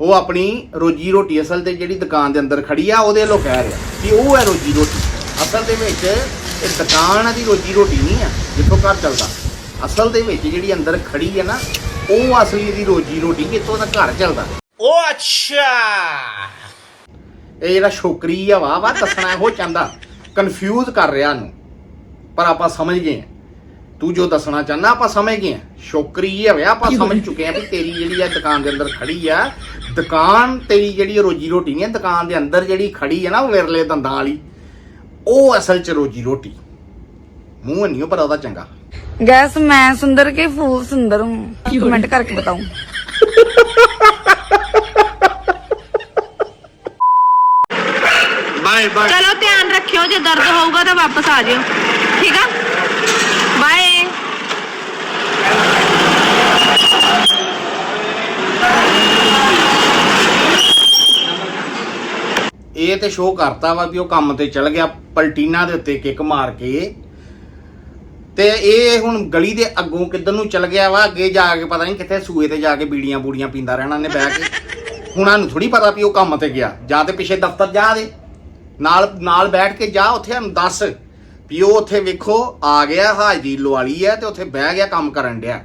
ਉਹ ਆਪਣੀ ਰੋਜੀ ਰੋਟੀ ਅਸਲ ਤੇ ਜਿਹੜੀ ਦੁਕਾਨ ਦੇ ਅੰਦਰ ਖੜੀ ਆ, ਉਹਦੇ ਲੋ ਕਹਿ ਰਿਹਾ ਕਿ ਉਹ ਹੈ ਰੋਜੀ ਰੋਟੀ। ਅਸਲ ਦੇ ਵਿੱਚ ਇਹ ਦੁਕਾਨ ਦੀ ਰੋਜੀ ਰੋਟੀ ਨਹੀਂ ਆ, ਜਿੱਥੋਂ ਘਰ ਚੱਲਦਾ। ਅਸਲ ਦੇ ਵਿੱਚ ਜਿਹੜੀ ਅੰਦਰ ਖੜੀ ਹੈ ਨਾ, ਉਹ ਅਸਲੀ ਦੀ ਰੋਜੀ ਰੋਟੀ ਜਿੱਥੋਂ ਦਾ ਘਰ ਚੱਲਦਾ। ਉਹ ਅੱਛਾ! ਇਹ ਜਿਹੜਾ ਛੋਕਰੀ ਆ ਵਾ ਵਾ ਦੱਸਣਾ ਉਹ ਚਾਹੁੰਦਾ ਕਨਫਿਊਜ਼ ਕਰ ਰਿਹਾ ਨੂੰ ਪਰ ਆਪਾਂ ਸਮਝ ਗਏ ਤੂੰ ਜੋ ਦੱਸਣਾ ਚਾਹਨਾ ਆਪਾਂ ਸਮਝ ਗਏ ਛੋਕਰੀ ਆ ਵਿਆ ਆਪਾਂ ਸਮਝ ਚੁੱਕੇ ਆ ਵੀ ਤੇਰੀ ਜਿਹੜੀ ਆ ਦੁਕਾਨ ਦੇ ਅੰਦਰ ਖੜੀ ਆ। ਦੁਕਾਨ ਤੇਰੀ ਜਿਹੜੀ ਰੋਜੀ ਰੋਟੀ ਨਹੀਂ ਦੁਕਾਨ ਦੇ ਅੰਦਰ ਜਿਹੜੀ ਖੜੀ ਆ ਨਾ ਉਹ ਵਿਰਲੇ ਦੰਦਾਂ ਵਾਲੀ ਉਹ ਅਸਲ ਚ ਰੋਜੀ ਰੋਟੀ ਮੂੰਹ ਨਹੀਂ ਪਰ ਉਹਦਾ ਚੰਗਾ। ਗੈਸ ਮੈਂ ਸੁੰਦਰ ਕੇ ਫੂਲ ਸੁੰਦਰ ਹੂੰ। ਕਮੈਂਟ ਕਰਕੇ ਬਤਾਉਂ ਬਾਏ ਚਲੋ ਧਿਆਨ ਰੱਖਿਓ ਜੇ ਦਰਦ ਹੋਊਗਾ ਤਾਂ ਵਾਪਸ ਆ ਜਿਓ। ਠੀਕ ਆ? ਬਾਏ ਇਹ ਤੇ ਸ਼ੋਅ ਕਰਤਾ ਵਾ ਵੀ ਉਹ ਕੰਮ ਤੇ ਚਲ ਗਿਆ ਪਲਟੀਨਾ ਦੇ ਉੱਤੇ ਕਿੱਕ ਮਾਰ ਕੇ। ਤੇ ਇਹ ਹੁਣ ਗਲੀ ਦੇ ਅੱਗੋਂ ਕਿੱਧਰ ਨੂੰ ਚਲ ਗਿਆ ਵਾ ਅੱਗੇ ਜਾ ਕੇ ਪਤਾ ਨਹੀਂ ਕਿੱਥੇ ਸੂਏ ਤੇ ਜਾ ਕੇ ਬੀੜੀਆਂ ਬੂੜੀਆਂ ਪੀਂਦਾ ਰਹਿਣਾ ਨੇ ਬਹਿ ਕੇ। ਹੁਣ ਨੂੰ ਥੋੜੀ ਪਤਾ ਵੀ ਉਹ ਕੰਮ ਤੇ ਗਿਆ ਜਾਂ ਤੇ ਪਿੱਛੇ ਦਫ਼ਤਰ ਜਾ ਦੇ। ਨਾਲ ਨਾਲ ਬੈਠ ਕੇ ਜਾ, ਉੱਥੇ ਹਮ ਦੱਸ ਵੀ ਉਹ ਉੱਥੇ ਵੇਖੋ, ਆ ਗਿਆ, ਹਾਜ਼ਰੀ ਲਵਾਲੀ ਹੈ ਤੇ ਉੱਥੇ ਬਹਿ ਗਿਆ ਕੰਮ ਕਰਨ ਡਿਆ।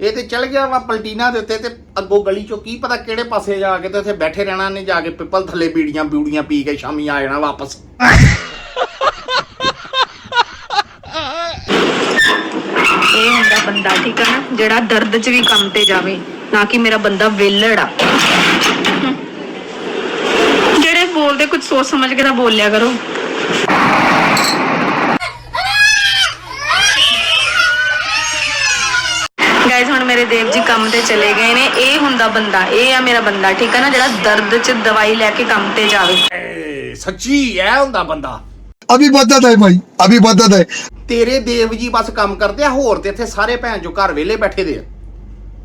ਇਹ ਤੇ ਚਲ ਗਿਆ ਵਾ ਪਲਟੀਨਾ ਦੇ ਉੱਤੇ ਤੇ ਅੱਗੋਂ ਗਲੀ ਚੋਂ ਕੀ ਪਤਾ ਕਿਹੜੇ ਪਾਸੇ ਜਾ ਕੇ ਤੇ ਉੱਥੇ ਬੈਠੇ ਰਹਿਣਾ ਨੇ, ਜਾ ਕੇ ਪਿੱਪਲ ਥੱਲੇ ਬੀੜੀਆਂ ਬੀੜੀਆਂ ਪੀ ਕੇ ਸ਼ਾਮੀ ਆ ਜਾਣਾ ਵਾਪਸ। ਇਹ ਹੁੰਦਾ ਬੰਦਾ ਠੀਕ ਆ ਨਾ, ਜਿਹੜਾ ਦਰਦ 'ਚ ਵੀ ਕੰਮ ਤੇ ਜਾਵੇ, ਨਾ ਕਿ ਮੇਰਾ ਬੰਦਾ ਵਿਹਲੜ ਆ। ਬੋਲਦੇ ਕੁਝ ਸੋਚ ਸਮਝ ਕੇ ਤਾਂ ਬੋਲਿਆ ਕਰੋ। ਗਾਇਜ਼ ਹੁਣ ਮੇਰੇ ਦੇਵ ਜੀ ਕੰਮ ਤੇ ਚਲੇ ਗਏ ਨੇ। ਇਹ ਹੁੰਦਾ ਬੰਦਾ ਇਹ ਆ ਮੇਰਾ ਬੰਦਾ ਠੀਕ ਹੈ ਨਾ? ਜਿਹੜਾ ਦਰਦ 'ਚ ਦਵਾਈ ਲੈ ਕੇ ਕੰਮ ਤੇ ਜਾਵੇ। ਸੱਚੀ ਇਹ ਹੁੰਦਾ ਬੰਦਾ। ਅਭੀ ਬਦਦ ਹੈ ਭਾਈ ਅਭੀ ਬਦਦ ਹੈ। ਤੇਰੇ ਦੇਵ ਜੀ ਬਸ ਕੰਮ ਕਰਦੇ ਆ ਹੋਰ ਤੇ ਇੱਥੇ ਸਾਰੇ ਭੈਣ ਜੋ ਘਰ ਵਿਹਲੇ ਬੈਠੇ ਦੇ ਆ।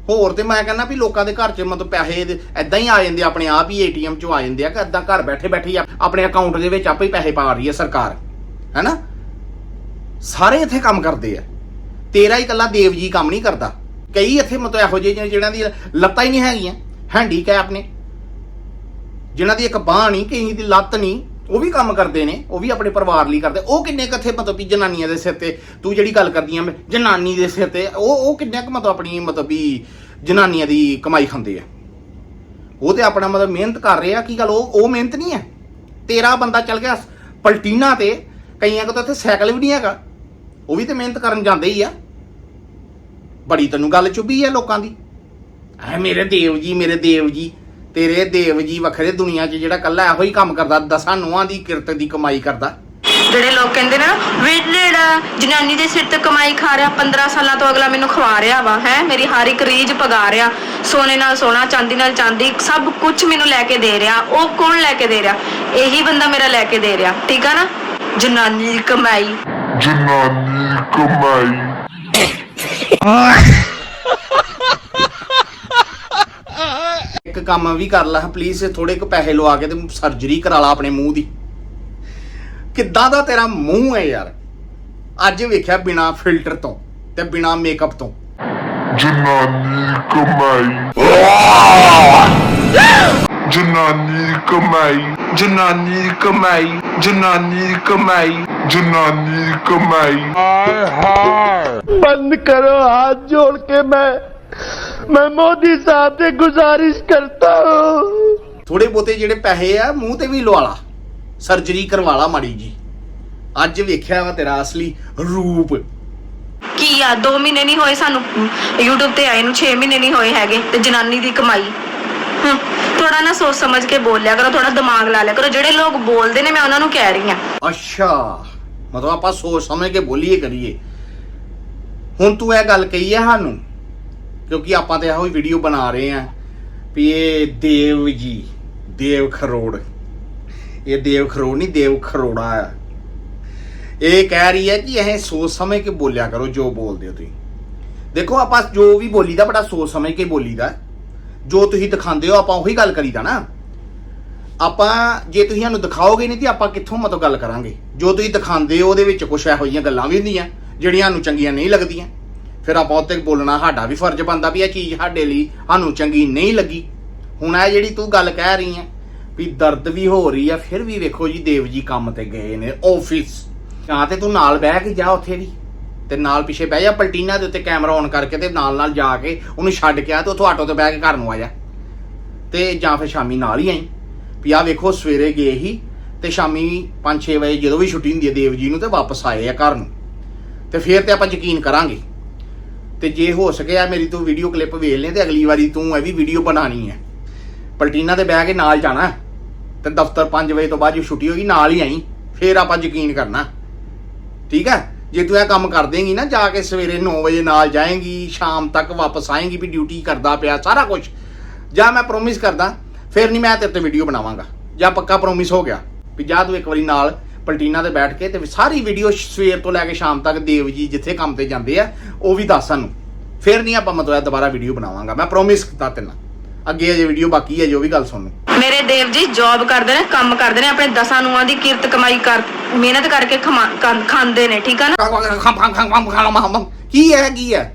ਹੋਰ ਤੇ ਮੈਂ ਕਹਿੰਦਾ ਵੀ ਲੋਕਾਂ ਦੇ ਘਰ 'ਚ ਮਤਲਬ ਪੈਸੇ ਐਦਾਂ ਹੀ ਆ ਜਾਂਦੇ ਆ, ਆਪਣੇ ਆਪ ਹੀ ਏਟੀਐਮ 'ਚੋਂ ਆ ਜਾਂਦੇ ਆ ਕਿ ਐਦਾਂ ਘਰ ਬੈਠੇ ਬੈਠੇ ਆਪਣੇ ਅਕਾਊਂਟ ਦੇ ਵਿੱਚ ਆਪੇ ਹੀ ਪੈਸੇ ਪਾ ਰਹੀ ਹੈ ਸਰਕਾਰ ਹੈਨਾ? ਸਾਰੇ ਇੱਥੇ ਕੰਮ ਕਰਦੇ ਆ। ਤੇਰਾ ਹੀ ਇਕੱਲਾ ਦੇਵ ਜੀ ਕੰਮ ਨਹੀਂ ਕਰਦਾ। ਕਈ ਇੱਥੇ ਮਤਲਬ ਇਹੋ ਜਿਹੇ ਨੇ ਜਿਹਨਾਂ ਦੀ ਲੱਤਾਂ ਹੀ ਨਹੀਂ ਹੈਗੀਆਂ ਹੈਂਡੀਕੈਪ ਨੇ। ਜਿਨ੍ਹਾਂ ਦੀ ਇੱਕ ਬਾਹ ਨਹੀਂ ਕਈ ਦੀ ਲੱਤ ਨਹੀਂ। ਉਹ ਵੀ ਕੰਮ ਕਰਦੇ ਨੇ, ਉਹ ਵੀ ਆਪਣੇ ਪਰਿਵਾਰ ਲਈ ਕਰਦੇ। ਉਹ ਕਿੰਨੇ ਕੱਥੇ ਮਤਲਬ ਵੀ ਜਨਾਨੀਆਂ ਦੇ ਸਿਰ ਤੇ, ਤੂੰ ਜਿਹੜੀ ਗੱਲ ਕਰਦੀ ਆ ਜਨਾਨੀ ਦੇ ਸਿਰ ਤੇ, ਉਹ ਉਹ ਕਿੰਨੇ ਕੁ ਮਤਲਬ ਆਪਣੀ ਮਤਲਬ ਵੀ ਜਨਾਨੀਆਂ ਦੀ ਕਮਾਈ ਖਾਂਦੇ ਆ। ਉਹ ਤੇ ਆਪਣਾ ਮਤਲਬ ਮਿਹਨਤ ਕਰ ਰਹੇ ਆ, ਕੀ ਗੱਲ, ਉਹ ਉਹ ਮਿਹਨਤ ਨਹੀਂ ਹੈ। ਤੇਰਾ ਬੰਦਾ ਚੱਲ ਗਿਆ ਪਲਟੀਨਾ ਤੇ, ਕਈਆਂ ਕੋਲ ਤਾਂ ਇੱਥੇ ਸਾਈਕਲ ਵੀ ਨਹੀਂ ਹੈਗਾ। ਉਹ ਵੀ ਤੇ ਮਿਹਨਤ ਕਰਨ ਜਾਂਦੇ ਹੀ ਆ। ਬੜੀ ਤੈਨੂੰ ਗੱਲ ਚੁੱਭੀ ਆ ਲੋਕਾਂ ਦੀ। ਐ ਮੇਰੇ ਦੇਵ ਜੀ, ਮੇਰੇ ਦੇਵ ਜੀ। ਤੇਰੇ ਦੇਵ ਜੀ ਵੱਖਰੇ ਦੁਨੀਆ 'ਚ ਜਿਹੜਾ ਕੱਲਾ ਇਹੋ ਹੀ ਕੰਮ ਕਰਦਾ ਦਸਾਂ ਨੂੰਹਾਂ ਦੀ ਕਿਰਤ ਦੀ ਕਮਾਈ ਕਰਦਾ। ਜਿਹੜੇ ਲੋਕ ਕਹਿੰਦੇ ਨੇ ਨਾ ਵਿਹਲੜਾ ਜਨਾਨੀ ਦੇ ਸਿਰ ਤੇ ਕਮਾਈ ਖਾ ਰਿਹਾ 15 ਸਾਲਾਂ ਤੋਂ ਅਗਲਾ ਮੈਨੂੰ ਖਵਾ ਰਿਹਾ ਵਾ ਹੈ? ਮੇਰੀ ਹਰ ਇੱਕ ਰੀਝ ਪਗਾ ਰਿਹਾ ਸੋਨੇ ਨਾਲ ਸੋਨਾ ਚਾਂਦੀ ਨਾਲ ਚਾਂਦੀ ਸਭ ਕੁਝ ਮੈਨੂੰ ਲੈ ਕੇ ਦੇ ਰਿਹਾ ਉਹ ਕੌਣ ਲੈ ਕੇ ਦੇ ਰਿਹਾ? ਇਹੀ ਬੰਦਾ ਮੇਰਾ ਲੈ ਕੇ ਦੇ ਰਿਹਾ ਠੀਕ ਆ ਨਾ? ਜਨਾਨੀ ਦੀ ਕਮਾਈ। ਇੱਕ ਕੰਮ ਵੀ ਕਰ ਲੈ ਪਲੀਜ਼ ਥੋੜੇ ਕੁ ਪੈਸੇ ਲਵਾ ਕੇ ਤੇ ਸਰਜਰੀ ਕਰਾ ਲਾ ਆਪਣੇ ਮੂੰਹ ਦੀ। ਕਿੱਦਾਂ ਦਾ ਤੇਰਾ ਮੂੰਹ ਹੈ ਯਾਰ? ਅੱਜ ਵੇਖਿਆ ਬਿਨਾ ਫਿਲਟਰ ਤੋਂ ਤੇ ਬਿਨਾ ਮੇਕਅਪ ਤੋਂ। ਜਨਾਨੀ ਕਮਾਈ। ਜਨਾਨੀ ਕਮਾਈ। ਜਨਾਨੀ ਕਮਾਈ। ਜਨਾਨੀ ਕਮਾਈ। ਜਨਾਨੀ ਕਮਾਈ। ਹਾਏ ਹਾਏ। ਬੰਦ ਕਰੋ ਹੱਥ ਜੋੜ ਕੇ ਮੈਂ ਮੈਂ ਮੋਦੀ ਸਾਹਿਬ ਤੇ ਗੁਜ਼ਾਰਿਸ਼ ਕਰਤਾ ਹੂੰ। ਥੋੜੇ ਬੋਤੇ ਜਿਹੜੇ ਪੈਸੇ ਆ ਮੂੰਹ ਤੇ ਵੀ ਲਵਾ ਲਾ। ਸਰਜਰੀ ਕਰਵਾ ਲਾ ਮਾੜੀ ਜੀ। ਅੱਜ ਵੇਖਿਆ ਵਾ ਤੇਰਾ ਅਸਲੀ ਰੂਪ। ਕੀ ਆ 2 ਮਹੀਨੇ ਨਹੀਂ ਹੋਏ ਸਾਨੂੰ? YouTube ਤੇ ਆਏ ਨੂੰ 6 ਮਹੀਨੇ ਨਹੀਂ ਹੋਏ ਹੈਗੇ ਤੇ ਜਨਾਨੀ ਦੀ ਕਮਾਈ। ਥੋੜਾ ਨਾ ਸੋਚ ਸਮਝ ਕੇ ਬੋਲਿਆ ਕਰੋ ਥੋੜਾ ਦਿਮਾਗ ਲਾ ਲਿਆ ਕਰੋ। ਜਿਹੜੇ ਲੋਕ ਬੋਲਦੇ ਨੇ ਮੈਂ ਉਹਨਾਂ ਨੂੰ ਕਹਿ ਰਹੀ ਆ ਅੱਛਾ ਮਤਲਬ ਆਪਾਂ ਸੋਚ ਸਮਝ ਕੇ ਬੋਲੀਏ ਕਰੀਏ। ਹੁਣ ਤੂੰ ਇਹ ਗੱਲ ਕਹੀ ਹੈ ਸਾਨੂੰ ਕਿਉਂਕਿ ਆਪਾਂ ਤੇ ਇਹੋ ਹੀ ਵੀਡੀਓ ਬਣਾ ਰਹੇ ਆ ਵੀ ਇਹ ਦੇਵ ਜੀ, ਦੇਵ ਖਰੋੜ। ਇਹ ਦੇਵ ਖਰੋੜ ਨਹੀਂ, ਦੇਵ ਖਰੋੜਾ ਆ। ਇਹ ਕਹਿ ਰਹੀ ਹੈ ਕਿ ਇਹ ਸੋਚ ਸਮਝ ਕੇ ਬੋਲਿਆ ਕਰੋ ਜੋ ਬੋਲਦੇ ਹੋ ਤੁਸੀਂ। ਦੇਖੋ ਆਪਾਂ ਜੋ ਵੀ ਬੋਲੀਦਾ, ਬੜਾ ਸੋਚ ਸਮਝ ਕੇ ਬੋਲੀਦਾ। ਜੋ ਤੁਸੀਂ ਦਿਖਾਉਂਦੇ ਹੋ, ਆਪਾਂ ਉਹੀ ਗੱਲ ਕਰੀਦਾ ਨਾ। ਆਪਾਂ, ਜੇ ਤੁਸੀਂ ਸਾਨੂੰ ਦਿਖਾਓਗੇ ਨਹੀਂ ਤੇ ਆਪਾਂ ਕਿੱਥੋਂ ਮਤੋਂ ਗੱਲ ਕਰਾਂਗੇ? ਜੋ ਤੁਸੀਂ ਦਿਖਾਉਂਦੇ ਹੋ, ਉਹਦੇ ਵਿੱਚ ਕੁਝ ਇਹੋ ਜਿਹੀਆਂ ਗੱਲਾਂ ਵੀ ਹੁੰਦੀਆਂ, ਜਿਹੜੀਆਂ ਸਾਨੂੰ ਚੰਗੀਆਂ ਨਹੀਂ ਲੱਗਦੀਆਂ। ਫਿਰ ਆਪਾਂ ਉੱਤੇ ਬੋਲਣਾ, ਸਾਡਾ ਵੀ ਫਰਜ਼ ਬਣਦਾ ਵੀ ਇਹ ਚੀਜ਼ ਸਾਡੇ ਲਈ ਸਾਨੂੰ ਚੰਗੀ ਨਹੀਂ ਲੱਗੀ। ਹੁਣ ਇਹ ਜਿਹੜੀ ਤੂੰ ਗੱਲ ਕਹਿ ਰਹੀ ਹੈ ਵੀ ਦਰਦ ਵੀ ਹੋ ਰਹੀ ਆ, ਫਿਰ ਵੀ ਵੇਖੋ ਜੀ, ਦੇਵ ਜੀ ਕੰਮ ਤੇ ਗਏ ਨੇ ਆਫਿਸ ਜਾਂ ਤੇ ਤੂੰ ਨਾਲ ਬਹਿ ਕੇ ਜਾ ਉੱਥੇ ਵੀ, ਤੇ ਨਾਲ ਪਿੱਛੇ ਬਹਿ ਜਾ, ਪਲਟੀਨਾ ਦੇ ਉੱਤੇ ਕੈਮਰਾ ਔਨ ਕਰਕੇ ਤੇ ਨਾਲ ਨਾਲ ਜਾ ਕੇ ਉਹਨੂੰ ਛੱਡ ਕੇ ਆ ਤੇ ਉੱਥੋਂ ਆਟੋ ਤੇ ਬਹਿ ਕੇ ਘਰ ਨੂੰ ਆ ਜਾ। ਤੇ ਜਾਂ ਫਿਰ ਸ਼ਾਮੀ ਨਾਲ ਹੀ ਆਈ। ਵੀ ਆ ਵੇਖੋ, ਸਵੇਰੇ ਗਏ ਹੀ ਤੇ ਸ਼ਾਮੀ 5-6 ਵਜੇ ਜਦੋਂ ਵੀ ਛੁੱਟੀ ਹੁੰਦੀ ਹੈ ਦੇਵ ਜੀ ਨੂੰ ਤੇ ਵਾਪਸ ਆਏ ਆ ਘਰ ਨੂੰ। ਤੇ ਫਿਰ ਤੇ ਆਪਾਂ ਯਕੀਨ ਕਰਾਂਗੇ ਤੇ ਜੇ ਹੋ ਸਕਿਆ ਮੇਰੀ ਤੂੰ ਵੀਡੀਓ ਕਲਿੱਪ ਵੇਖ ਲੈ ਤੇ ਅਗਲੀ ਵਾਰੀ ਤੂੰ ਇਹ ਵੀ ਵੀਡੀਓ ਬਣਾਣੀ ਹੈ। ਪਲਟੀਨਾ ਤੇ ਬਹਿ ਕੇ ਨਾਲ ਜਾਣਾ ਤੇ ਦਫ਼ਤਰ 5 ਵਜੇ ਤੋਂ ਬਾਅਦ ਜੇ ਛੁੱਟੀ ਹੋਗੀ, ਨਾਲ ਹੀ ਆਈ। ਫਿਰ ਆਪਾਂ ਯਕੀਨ ਕਰਨਾ। ਠੀਕ ਹੈ? ਜੇ ਤੂੰ ਇਹ ਕੰਮ ਕਰ ਦੇਂਗੀ ਨਾ, ਜਾ ਕੇ ਸਵੇਰੇ 9 ਵਜੇ ਨਾਲ ਜਾਏਂਗੀ, ਸ਼ਾਮ ਤੱਕ ਵਾਪਸ ਆਏਂਗੀ ਵੀ ਡਿਊਟੀ ਕਰਦਾ ਪਿਆ ਸਾਰਾ ਕੁਝ ਜਾਂ ਮੈਂ ਪ੍ਰੋਮਿਸ ਕਰਦਾ, ਫਿਰ ਨਹੀਂ ਮੈਂ ਤੇਰੇ ਤੇ ਵੀਡੀਓ ਬਣਾਵਾਂਗਾ। ਜਾਂ ਪੱਕਾ ਪ੍ਰੋਮਿਸ ਹੋ ਗਿਆ ਵੀ ਜਾ ਤੂੰ ਇੱਕ ਵਾਰੀ ਨਾਲ ਪਲਟੀਨਾ ਤੇ ਬੈਠ ਕੇ ਤੇ ਸਾਰੀ ਵੀਡੀਓ ਸਵੇਰ ਤੋਂ ਲੈ ਕੇ ਸ਼ਾਮ ਤੱਕ ਦੇਵ ਜੀ ਜਿੱਥੇ ਕੰਮ ਤੇ ਜਾਂਦੇ ਆ ਉਹ ਵੀ ਦੱਸ ਸਾਨੂੰ। ਫਿਰ ਨਹੀਂ ਆਪਾਂ ਮਤਲਬ ਦੁਬਾਰਾ ਵੀਡੀਓ ਬਣਾਵਾਂਗਾ। ਮੈਂ ਪ੍ਰੋਮਿਸ ਕੀਤਾ ਤੈਨੂੰ। ਅੱਗੇ ਅਜੇ ਵੀਡੀਓ ਬਾਕੀ ਹੈ ਜੋ ਵੀ ਗੱਲ ਸੁਣ ਮੇਰੇ ਦੇਵ ਜੀ ਜੌਬ ਕਰਦੇ ਨੇ ਕੰਮ ਕਰਦੇ ਨੇ ਆਪਣੇ ਦਸਾਂ ਨੂੰਆਂ ਦੀ ਕਿਰਤ ਕਮਾਈ ਕਰ ਮਿਹਨਤ ਕਰਕੇ ਖਾਂਦੇ ਨੇ ਠੀਕ ਆ ਨਾ? ਕੀ ਹੈ ਕੀ ਹੈ?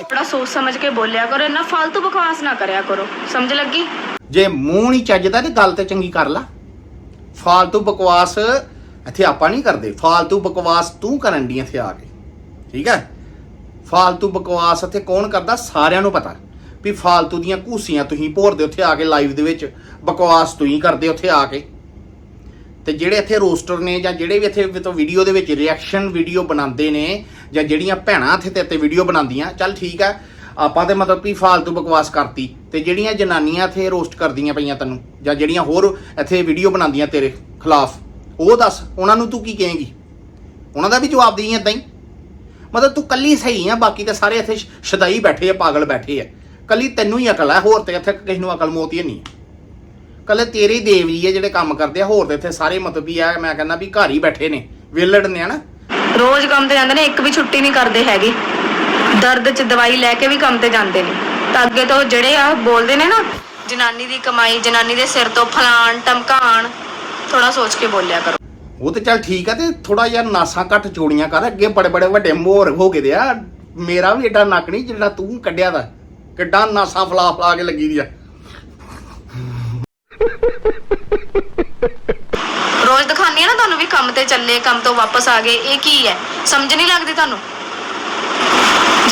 ਥੋੜਾ ਸੋਚ ਸਮਝ ਕੇ ਬੋਲਿਆ ਕਰੋ ਇੰਨਾ ਫालतू ਬਕਵਾਸ ਨਾ ਕਰਿਆ ਕਰੋ। ਸਮਝ ਲੱਗੀ? ਜੇ ਮੂੰਹ ਨਹੀਂ ਚੱਜਦਾ ਤੇ ਗੱਲ ਤੇ ਚੰਗੀ ਕਰ ਲਾ। ਫਾਲਤੂ ਬਕਵਾਸ ਇੱਥੇ ਆਪਾਂ ਨਹੀਂ ਕਰਦੇ। ਫਾਲਤੂ ਬਕਵਾਸ ਤੂੰ ਕਰਨ ਦੀ ਇੱਥੇ ਆ ਕੇ। ਠੀਕ ਹੈ? ਫਾਲਤੂ ਬਕਵਾਸ ਇੱਥੇ ਕੌਣ ਕਰਦਾ? ਸਾਰਿਆਂ ਨੂੰ ਪਤਾ। ਵੀ ਫਾਲਤੂ ਦੀਆਂ ਘੂਸੀਆਂ ਤੁਸੀਂ ਭੋਰਦੇ ਉੱਥੇ ਆ ਕੇ ਲਾਈਵ ਦੇ ਵਿੱਚ ਬਕਵਾਸ ਤੁਸੀਂ ਕਰਦੇ ਉੱਥੇ ਆ ਕੇ। ਤੇ ਜਿਹੜੇ ਇੱਥੇ ਰੋਸਟਰ ਨੇ ਜਾਂ ਜਿਹੜੇ ਵੀ ਇੱਥੇ ਤੋਂ ਵੀਡੀਓ ਦੇ ਵਿੱਚ ਰਿਐਕਸ਼ਨ ਵੀਡੀਓ ਬਣਾਉਂਦੇ ਨੇ ਜਾਂ ਜਿਹੜੀਆਂ ਭੈਣਾਂ ਇੱਥੇ ਤੇ ਵੀਡੀਓ ਬਣਾਉਂਦੀਆਂ, ਚੱਲ ਠੀਕ ਹੈ। ਆਪਾਂ ਤੇ ਮਤਲਬ ਕਿ ਫਾਲਤੂ ਬਕਵਾਸ ਕਰਤੀ ਤੇ ਜਿਹੜੀਆਂ ਜਨਾਨੀਆਂ ਇੱਥੇ ਰੋਸਟ ਕਰਦੀਆਂ ਪਈਆਂ ਤੈਨੂੰ, ਜਾਂ ਜਿਹੜੀਆਂ ਹੋਰ ਇੱਥੇ ਵੀਡੀਓ ਬਣਾਉਂਦੀਆਂ ਤੇਰੇ ਖਿਲਾਫ, ਉਹ ਦੱਸ, ਉਹਨਾਂ ਨੂੰ ਤੂੰ ਕੀ ਕਹੇਂਗੀ? ਉਹਨਾਂ ਦਾ ਵੀ ਜਵਾਬ ਦੇਈ ਏਦਾਂ ਹੀ? ਮਤਲਬ ਤੂੰ ਕੱਲੀ ਸਹੀ ਆ, ਬਾਕੀ ਤਾਂ ਸਾਰੇ ਇੱਥੇ ਸ਼- ਸ਼ਦਾਈ ਬੈਠੇ ਆ, ਪਾਗਲ ਬੈਠੇ ਆ। ਕੱਲੀ ਤੈਨੂੰ ਹੀ ਅਕਲ ਆ, ਹੋਰ ਤੇ ਇੱਥੇ ਕਿਸੇ ਨੂੰ ਅਕਲ ਮੋਤੀ ਨਹੀਂ। ਹੈ ਕੱਲੇ ਤੇਰੇ ਦੇਵ ਜੀ ਆ ਜਿਹੜੇ ਕੰਮ ਕਰਦੇ ਆ, ਹੋਰ ਤੇ ਇੱਥੇ ਸਾਰੇ ਮਤਲਬ ਵੀ ਆ, ਮੈਂ ਕਹਿੰਦਾ ਵੀ ਘਰ ਹੀ ਬੈਠੇ ਨੇ, ਵਿਹਲੜ ਨੇ ਹਨਾ? ਰੋਜ਼ ਕੰਮ ਤੇ ਜਾਂਦੇ ਨੇ, ਇੱਕ ਵੀ ਛੁੱਟੀ ਨਹੀਂ ਕਰਦੇ ਹੈਗੇ। ਦਰਦ 'ਚ ਦਵਾਈ ਲੈ ਕੇ ਵੀ ਕੰਮ ਤੇ ਜਾਂਦੇ ਨੇ। ਤਾਂ ਅੱਗੇ ਤੋਂ ਜਿਹੜੇ ਆ ਬੋਲਦੇ ਨੇ ਨਾ ਜਨਾਨੀ ਦੀ ਕਮਾਈ ਜਨਾਨੀ ਦੇ ਸਿਰ ਤੋਂ ਫਲਾਣ ਟਮਕਾਣ ਥੋੜਾ ਸੋਚ ਕੇ ਬੋਲਿਆ ਕਰੋ। ਉਹ ਤੇ ਚੱਲ ਠੀਕ ਆ ਤੇ ਥੋੜਾ ਜਿਹਾ ਨਾਸਾਂ ਘੱਟ ਚੋੜੀਆਂ ਕਰ ਅੱਗੇ ਬੜੇ ਬੜੇ ਵੱਡੇ ਮੋਰ ਹੋ ਗਏ ਦੇ ਆ ਮੇਰਾ ਵੀ ਏਡਾ ਨੱਕ ਨਹੀਂ ਜਿਹੜਾ ਤੂੰ ਕੱਢਿਆ ਦਾ ਕਿੱਡਾ ਨਾਸਾਂ ਫਲਾ ਫਲਾ ਕੇ ਲੱਗੀ ਦੀ ਆ। ਰੋਜ਼ ਦਿਖਾਉਂਦੀ ਆ ਨਾ ਤੁਹਾਨੂੰ ਵੀ ਕੰਮ ਤੇ ਚੱਲੇ ਕੰਮ ਤੋਂ ਵਾਪਸ ਆ ਗਏ ਇਹ ਕੀ ਹੈ? ਸਮਝ ਨਹੀਂ ਲੱਗਦੀ ਤੁਹਾਨੂੰ?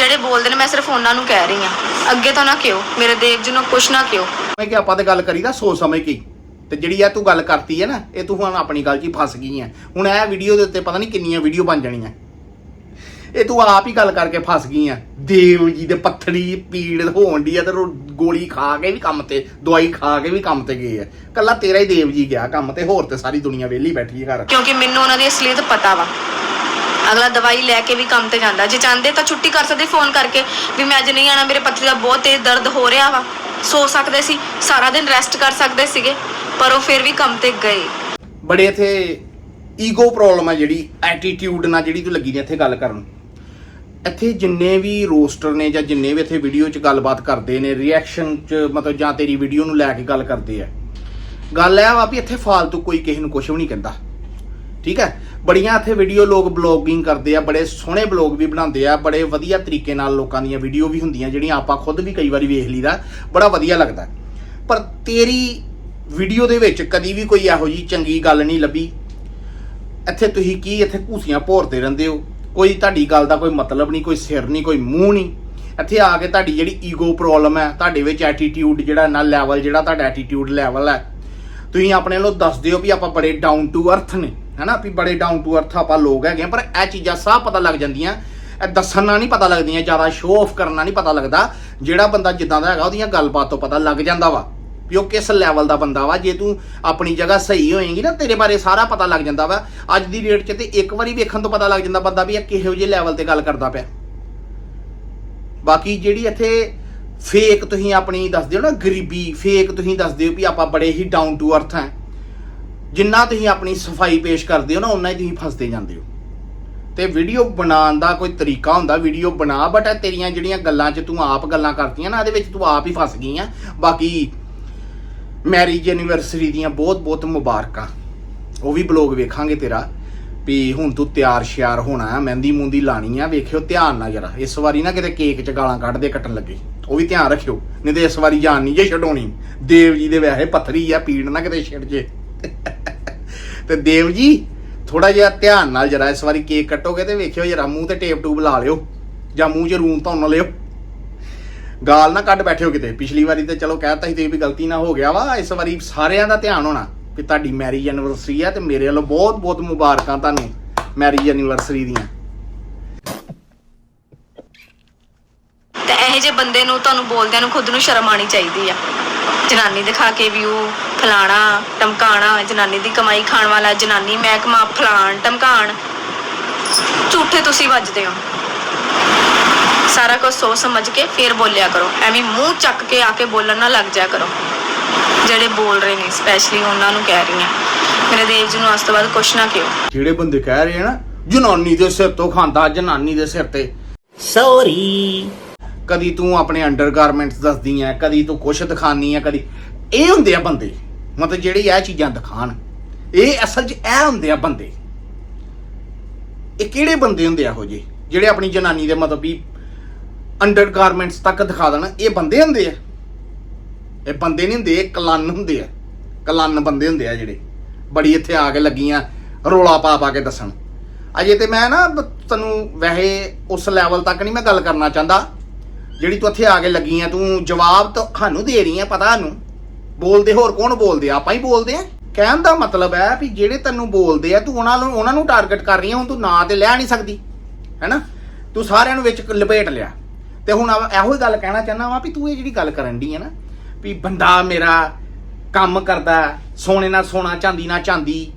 ਜਿਹੜੇ ਬੋਲਦੇ ਨੇ ਮੈਂ ਸਿਰਫ ਉਹਨਾਂ ਨੂੰ ਕਹਿ ਰਹੀ ਆ ਅੱਗੇ ਤੋਂ ਨਾ ਕਿਉ? ਮੇਰੇ ਦੇਵ ਜੀ ਨੂੰ ਕੁਛ ਨਾ ਕਿਉ? ਮੈਂ ਕਿ ਆਪਾਂ ਤੇ ਗੱਲ ਕਰੀਦਾ ਸੋਚ ਸਮਝ ਕੇ ਹੀ। ਤੇ ਜਿਹੜੀ ਆ ਤੂੰ ਗੱਲ ਕਰਤੀ ਹੈ ਨਾ ਇਹ ਤੂੰ ਹੁਣ ਆਪਣੀ ਗੱਲ 'ਚ ਹੀ ਫਸ ਗਈ ਹੈ। ਹੁਣ ਇਹ ਵੀਡੀਓ ਦੇ ਉੱਤੇ ਪਤਾ ਨਹੀਂ ਕਿੰਨੀਆਂ ਵੀਡੀਓ ਬਣ ਜਾਣੀਆਂ। ਇਹ ਤੂੰ ਆਪ ਹੀ ਗੱਲ ਕਰਕੇ ਫਸ ਗਈ ਆ ਦੇਵ ਜੀ ਦੇ ਪੱਥਰੀ ਪੀੜ ਹੋਣ ਦੀ ਆ ਤੇ ਗੋਲੀ ਖਾ ਕੇ ਵੀ ਕੰਮ ਤੇ ਦਵਾਈ ਖਾ ਕੇ ਵੀ ਕੰਮ ਤੇ ਗਏ ਆ। ਕੱਲਾ ਤੇਰਾ ਹੀ ਦੇਵ ਜੀ ਗਿਆ ਕੰਮ ਤੇ ਹੋਰ ਤੇ ਸਾਰੀ ਦੁਨੀਆ ਵਿਹਲੀ ਬੈਠੀ ਹੈ ਘਰ। ਕਿਉਂਕਿ ਮੈਨੂੰ ਉਹਨਾਂ ਦੀ ਅਸਲੀਅਤ ਪਤਾ ਵਾ। ਅਗਲਾ ਦਵਾਈ ਲੈ ਕੇ ਵੀ ਕੰਮ ਤੇ ਜਾਂਦਾ। ਜੇ ਚਾਹੁੰਦੇ ਤਾਂ ਛੁੱਟੀ ਕਰ ਸਕਦੇ, ਫੋਨ ਕਰਕੇ ਵੀ ਮੈਂ ਅੱਜ ਨਹੀਂ ਆਣਾ, ਮੇਰੇ ਪੱਥਰੀ ਦਾ ਬਹੁਤ ਤੇਜ਼ ਦਰਦ ਹੋ ਰਿਹਾ ਵਾ। ਸੋ ਸਕਦੇ ਸੀ, ਸਾਰਾ ਦਿਨ ਰੈਸਟ ਕਰ ਸਕਦੇ ਸੀਗੇ, ਪਰ ਉਹ ਫਿਰ ਵੀ ਕੰਮ ਤੇ ਗਏ। ਬੜੇ ਇਥੇ ਈਗੋ ਪ੍ਰੋਬਲਮ ਆ ਜਿਹੜੀ ਐਟੀਟਿਊਡ ਨਾਲ ਜਿਹੜੀ ਤੂੰ ਲੱਗੀ ਨੇ ਇੱਥੇ ਗੱਲ ਕਰਨ। ਇੱਥੇ ਜਿੰਨੇ ਵੀ ਰੋਸਟਰ ਨੇ ਜਾਂ ਜਿੰਨੇ ਵੀ ਇੱਥੇ ਵੀਡੀਓ 'ਚ ਗੱਲਬਾਤ ਕਰਦੇ ਨੇ ਰਿਐਕਸ਼ਨ 'ਚ ਮਤਲਬ ਜਾਂ ਤੇਰੀ ਵੀਡੀਓ ਨੂੰ ਲੈ ਕੇ ਗੱਲ ਕਰਦੇ ਆ। ਗੱਲ ਇਹ ਵਾ ਵੀ ਇੱਥੇ ਫਾਲਤੂ ਕੋਈ ਕਿਸੇ ਨੂੰ ਕੁਝ ਵੀ ਨਹੀਂ ਕਹਿੰਦਾ। ਠੀਕ ਹੈ? ਬੜੀਆਂ ਇੱਥੇ ਵੀਡੀਓ ਲੋਕ ਬਲੌਗਿੰਗ ਕਰਦੇ ਆ, ਬੜੇ ਸੋਹਣੇ ਬਲੌਗ ਵੀ ਬਣਾਉਂਦੇ ਆ, ਬੜੇ ਵਧੀਆ ਤਰੀਕੇ ਨਾਲ ਲੋਕਾਂ ਦੀਆਂ ਵੀਡੀਓ ਵੀ ਹੁੰਦੀਆਂ, ਜਿਹੜੀਆਂ ਆਪਾਂ ਖੁਦ ਵੀ ਕਈ ਵਾਰੀ ਵੇਖ ਲਈਦਾ, ਬੜਾ ਵਧੀਆ ਲੱਗਦਾ। ਪਰ ਤੇਰੀ ਵੀਡੀਓ ਦੇ ਵਿੱਚ ਕਦੀ ਵੀ ਕੋਈ ਇਹੋ ਜੀ ਚੰਗੀ ਗੱਲ ਨਹੀਂ ਲੱਭੀ? ਇੱਥੇ ਤੁਸੀਂ ਕੀ ਇੱਥੇ ਘੂਸੀਆਂ ਭੋਰਦੇ ਰਹਿੰਦੇ ਹੋ? ਕੋਈ ਤੁਹਾਡੀ ਗੱਲ ਦਾ ਕੋਈ ਮਤਲਬ ਨਹੀਂ, ਕੋਈ ਸਿਰ ਨਹੀਂ, ਕੋਈ ਮੂੰਹ ਨਹੀਂ। ਇੱਥੇ ਆ ਕੇ ਤੁਹਾਡੀ ਜਿਹੜੀ ਈਗੋ ਪ੍ਰੋਬਲਮ ਹੈ, ਤੁਹਾਡੇ ਵਿੱਚ ਐਟੀਟਿਊਡ ਜਿਹੜਾ ਨਾ ਲੈਵਲ ਜਿਹੜਾ ਤੁਹਾਡਾ ਐਟੀਟਿਊਡ ਲੈਵਲ ਹੈ, ਤੁਸੀਂ ਆਪਣੇ ਵੱਲੋਂ ਦੱਸਦੇ ਹੋ ਵੀ ਆਪਾਂ ਬੜੇ ਡਾਊਨ ਟੂ ਅਰਥ ਨੇ। ਹਨਾ ਵੀ ਬੜੇ ਡਾਊਨ ਟੂ ਅਰਥ ਆਪਾਂ ਲੋਕ ਹੈਗੇ ਆ, ਪਰ ਇਹ ਚੀਜ਼ਾਂ ਸਭ ਪਤਾ ਲੱਗ ਜਾਂਦੀਆਂ ਇਹ ਦੱਸਣ ਨਾਲ ਨਹੀਂ ਪਤਾ ਲੱਗਦੀਆਂ ਜ਼ਿਆਦਾ ਸ਼ੋਅ ਆਫ ਕਰਨਾ ਨਹੀਂ ਪਤਾ ਲੱਗਦਾ ਜਿਹੜਾ ਬੰਦਾ ਜਿੱਦਾਂ ਦਾ ਹੈਗਾ ਉਹਦੀਆਂ ਗੱਲਬਾਤ ਤੋਂ ਪਤਾ ਲੱਗ ਜਾਂਦਾ ਵਾ ਵੀ ਉਹ ਕਿਸ ਲੈਵਲ ਦਾ ਬੰਦਾ ਵਾ ਜੇ ਤੂੰ ਆਪਣੀ ਜਗ੍ਹਾ ਸਹੀ ਹੋਏਗੀ ਨਾ ਤੇਰੇ ਬਾਰੇ ਸਾਰਾ ਪਤਾ ਲੱਗ ਜਾਂਦਾ ਵਾ ਅੱਜ ਦੀ ਡੇਟ 'ਚ ਤੇ ਇੱਕ ਵਾਰੀ ਵੇਖਣ ਤੋਂ ਪਤਾ ਲੱਗ ਜਾਂਦਾ ਬੰਦਾ ਵੀ ਇਹ ਕਿਹੋ ਜਿਹੇ ਲੈਵਲ ਤੇ ਗੱਲ ਕਰਦਾ ਪਿਆ। ਬਾਕੀ ਜਿਹੜੀ ਇੱਥੇ ਫੇਕ ਤੁਸੀਂ ਆਪਣੀ ਦੱਸਦੇ ਹੋ ਨਾ ਗਰੀਬੀ ਫੇਕ ਤੁਸੀਂ ਦੱਸਦੇ ਹੋ ਵੀ ਆਪਾਂ ਬੜੇ ਹੀ ਡਾਊਨ ਟੂ ਅਰਥ ਹਾਂ ਜਿੰਨਾ ਤੁਸੀਂ ਆਪਣੀ ਸਫ਼ਾਈ ਪੇਸ਼ ਕਰਦੇ ਹੋ ਨਾ ਉਨਾ ਹੀ ਤੁਸੀਂ ਫਸਦੇ ਜਾਂਦੇ ਹੋ। ਤੇ ਵੀਡੀਓ ਬਣਾਉਣ ਦਾ ਕੋਈ ਤਰੀਕਾ ਹੁੰਦਾ ਵੀਡੀਓ ਬਣਾ ਬਟ ਇਹ ਤੇਰੀਆਂ ਜਿਹੜੀਆਂ ਗੱਲਾਂ 'ਚ ਤੂੰ ਆਪ ਗੱਲਾਂ ਕਰਤੀਆਂ ਨਾ, ਇਹਦੇ ਵਿੱਚ ਤੂੰ ਆਪ ਹੀ ਫਸ ਗਈ ਆ। ਬਾਕੀ ਮੈਰਿਜ ਐਨੀਵਰਸਰੀ ਦੀਆਂ ਬਹੁਤ ਬਹੁਤ ਮੁਬਾਰਕਾਂ। ਉਹ ਵੀ ਬਲੌਗ ਵੇਖਾਂਗੇ ਤੇਰਾ, ਵੀ ਹੁਣ ਤੂੰ ਤਿਆਰ ਸ਼ਿਆਰ ਹੋਣਾ ਆ, ਮਹਿੰਦੀ ਮੂੰਦੀ ਲਾਣੀ ਆ, ਵੇਖਿਓ, ਧਿਆਨ ਨਾਲ ਜਰਾ, ਇਸ ਵਾਰੀ ਨਾ ਕਿਤੇ ਕੇਕ 'ਚ ਗਾਲਾਂ ਕੱਢਦੇ ਕੱਟਣ ਲੱਗੇ। ਉਹ ਵੀ ਧਿਆਨ ਰੱਖਿਓ, ਨਹੀਂ ਤੇ ਇਸ ਵਾਰੀ ਜਾਨ ਨਹੀਂ ਜੇ ਛਡਾਉਣੀ। ਦੇਵ ਜੀ ਦੇ ਵੈਸੇ ਪੱਥਰੀ ਆ, ਪੀੜ ਨਾ ਕਿਤੇ ਛਿੜ ਜੇ। ਤੇ ਦੇਵ ਜੀ ਥੋੜਾ ਜਿਹਾ ਧਿਆਨ ਨਾਲ ਜਰਾ ਇਸ ਵਾਰੀ ਕੇਕ ਕੱਟੋਗੇ ਤੇ ਵੇਖਿਓ, ਜਰਾ ਮੂੰਹ ਤੇ ਟੇਪ ਟੂਬ ਲਾ ਲਿਓ, ਜਾਂ ਮੂੰਹ 'ਚ ਰੂਮ ਧੋਣ ਲਿਓ ਗਾਲ ਨਾ ਕੱਢ ਬੈਠਿਓ ਕਿਤੇ। ਪਿਛਲੀ ਵਾਰੀ ਤੇ ਚਲੋ ਕਹਿਤਾ ਸੀ ਤੇ ਵੀ ਗਲਤੀ ਨਾ ਹੋ ਗਿਆ ਵਾ, ਇਸ ਵਾਰੀ ਸਾਰਿਆਂ ਦਾ ਧਿਆਨ ਹੋਣਾ ਕਿ ਤੁਹਾਡੀ ਮੈਰਿਜ ਐਨੀਵਰਸਰੀ ਆ ਤੇ ਮੇਰੇ ਵੱਲੋਂ ਬਹੁਤ ਬਹੁਤ ਮੁਬਾਰਕਾਂ ਤੁਹਾਨੂੰ ਮੈਰਿਜ ਐਨੀਵਰਸਰੀ ਦੀਆਂ। ਤੇ ਇਹੋ ਜਿਹੇ ਬੰਦੇ ਨੂੰ ਤੁਹਾਨੂੰ ਬੋਲਦਿਆਂ ਨੂੰ ਖੁਦ ਨੂੰ ਸ਼ਰਮ ਆਣੀ ਚਾਹੀਦੀ ਆ। ਜਨਾਨੀ ਦਿਖਾ ਕੇ ਵਿਊ ਫਲਾਣਾ ਟਮਕਾਣਾ ਜਨਾਨੀ ਦੀ ਕਮਾਈ ਖਾਣ ਵਾਲਾ ਜਨਾਨੀ ਮਹਿਕਮਾ ਫਲਾਣ ਟਮਕਾਣ। ਝੂਠੇ ਤੁਸੀਂ ਵੱਜਦੇ ਹੋ। ਸਾਰਾ ਕੁਝ ਸੋਚ ਸਮਝ ਕੇ ਫੇਰ ਬੋਲਿਆ ਕਰੋ। ਐਵੇਂ ਮੂੰਹ ਚੱਕ ਕੇ ਆ ਕੇ ਬੋਲਣ ਨਾ ਲੱਗ ਜਾ ਕਰੋ। ਜਿਹੜੇ ਬੋਲ ਰਹੇ ਨੇ ਸਪੈਸ਼ਲੀ ਉਹਨਾਂ ਨੂੰ ਕਹਿ ਰਹੀ ਹਾਂ ਮੇਰੇ ਦੇਵ ਜੀ ਨੂੰ ਅੱਜ ਤੋਂ ਬਾਅਦ ਕੁਛ ਨਾ ਕਿਹੋ। ਜਿਹੜੇ ਬੰਦੇ ਕਹਿ ਰਹੇ ਆ ਨਾ ਜਨਾਨੀ ਦੇ ਸਿਰ ਤੋਂ ਖਾਂਦਾ ਜਨਾਨੀ ਦੇ ਸਿਰ ਤੇ। ਸੌਰੀ। ਕਦੀ ਤੂੰ ਆਪਣੇ ਅੰਡਰਗਾਰਮੈਂਟਸ ਦੱਸਦੀ ਐ, ਕਦੀ ਤੂੰ ਕੁਛ ਦਿਖਾਨੀ ਐ, ਕਦੀ। ਇਹ ਹੁੰਦੇ ਆ ਬੰਦੇ। ਮਤਲਬ ਜਿਹੜੇ ਇਹ ਚੀਜ਼ਾਂ ਦਿਖਾਣ, ਇਹ ਅਸਲ 'ਚ ਇਹ ਹੁੰਦੇ ਆ ਬੰਦੇ। ਇਹ ਕਿਹੜੇ ਬੰਦੇ ਹੁੰਦੇ ਆ ਇਹੋ ਜਿਹੇ, ਜਿਹੜੇ ਆਪਣੀ ਜਨਾਨੀ ਦੇ ਮਤਲਬ ਵੀ ਅੰਡਰਗਾਰਮੈਂਟਸ ਤੱਕ ਦਿਖਾ ਦੇਣ, ਇਹ ਬੰਦੇ ਹੁੰਦੇ ਆ। ਇਹ ਬੰਦੇ ਨਹੀਂ ਹੁੰਦੇ, ਇਹ ਕਲਨ ਹੁੰਦੇ ਆ। ਕਲਨ ਬੰਦੇ ਹੁੰਦੇ ਆ ਜਿਹੜੇ। ਬੜੀ ਇੱਥੇ ਆ ਕੇ ਲੱਗੀਆਂ, ਰੋਲਾ ਪਾ ਪਾ ਕੇ ਦੱਸਣ। ਅਜੇ ਤੇ ਮੈਂ ਨਾ ਬ- ਤੈਨੂੰ ਵੈਸੇ ਉਸ ਲੈਵਲ ਤੱਕ ਨਹੀਂ ਮੈਂ ਗੱਲ ਕਰਨਾ ਚਾਹੁੰਦਾ। ਜਿਹੜੀ ਤੂੰ ਇੱਥੇ ਆ ਕੇ ਲੱਗੀ ਆ, ਤੂੰ ਜਵਾਬ ਤਾਂ ਸਾਨੂੰ ਦੇ ਰਹੀ ਆ, ਪਤਾ ਨੂੰ ਬੋਲਦੇ ਹੋਰ ਕੌਣ ਬੋਲਦੇ ਆ? ਆਪਾਂ ਹੀ ਬੋਲਦੇ ਆ। ਕਹਿਣ ਦਾ ਮਤਲਬ ਹੈ ਵੀ ਜਿਹੜੇ ਤੈਨੂੰ ਬੋਲਦੇ ਆ, ਤੂੰ ਉਹਨਾਂ ਨੂੰ ਉਹਨਾਂ ਨੂੰ ਟਾਰਗੇਟ ਕਰ ਰਹੀ ਆ, ਹੁਣ ਤੂੰ ਨਾਂ ਤੇ ਲੈ ਨਹੀਂ ਸਕਦੀ। ਹੈਨਾ? ਤੂੰ ਸਾਰਿਆਂ ਨੂੰ ਵਿੱਚ ਲਪੇਟ ਲਿਆ। ਤੇ ਹੁਣ ਇਹੋ ਹੀ ਗੱਲ ਕਹਿਣਾ ਚਾਹੁੰਦਾ ਵਾਂ ਵੀ ਤੂੰ ਇਹ ਜਿਹੜੀ ਗੱਲ ਕਰਨ ਦੀ ਹੈ ਨਾ, ਵੀ ਬੰਦਾ ਮੇਰਾ ਕੰਮ ਕਰਦਾ, ਸੋਨੇ ਨਾਲ ਸੋਨਾ, ਚਾਂਦੀ ਨਾਲ ਚਾਂਦੀ,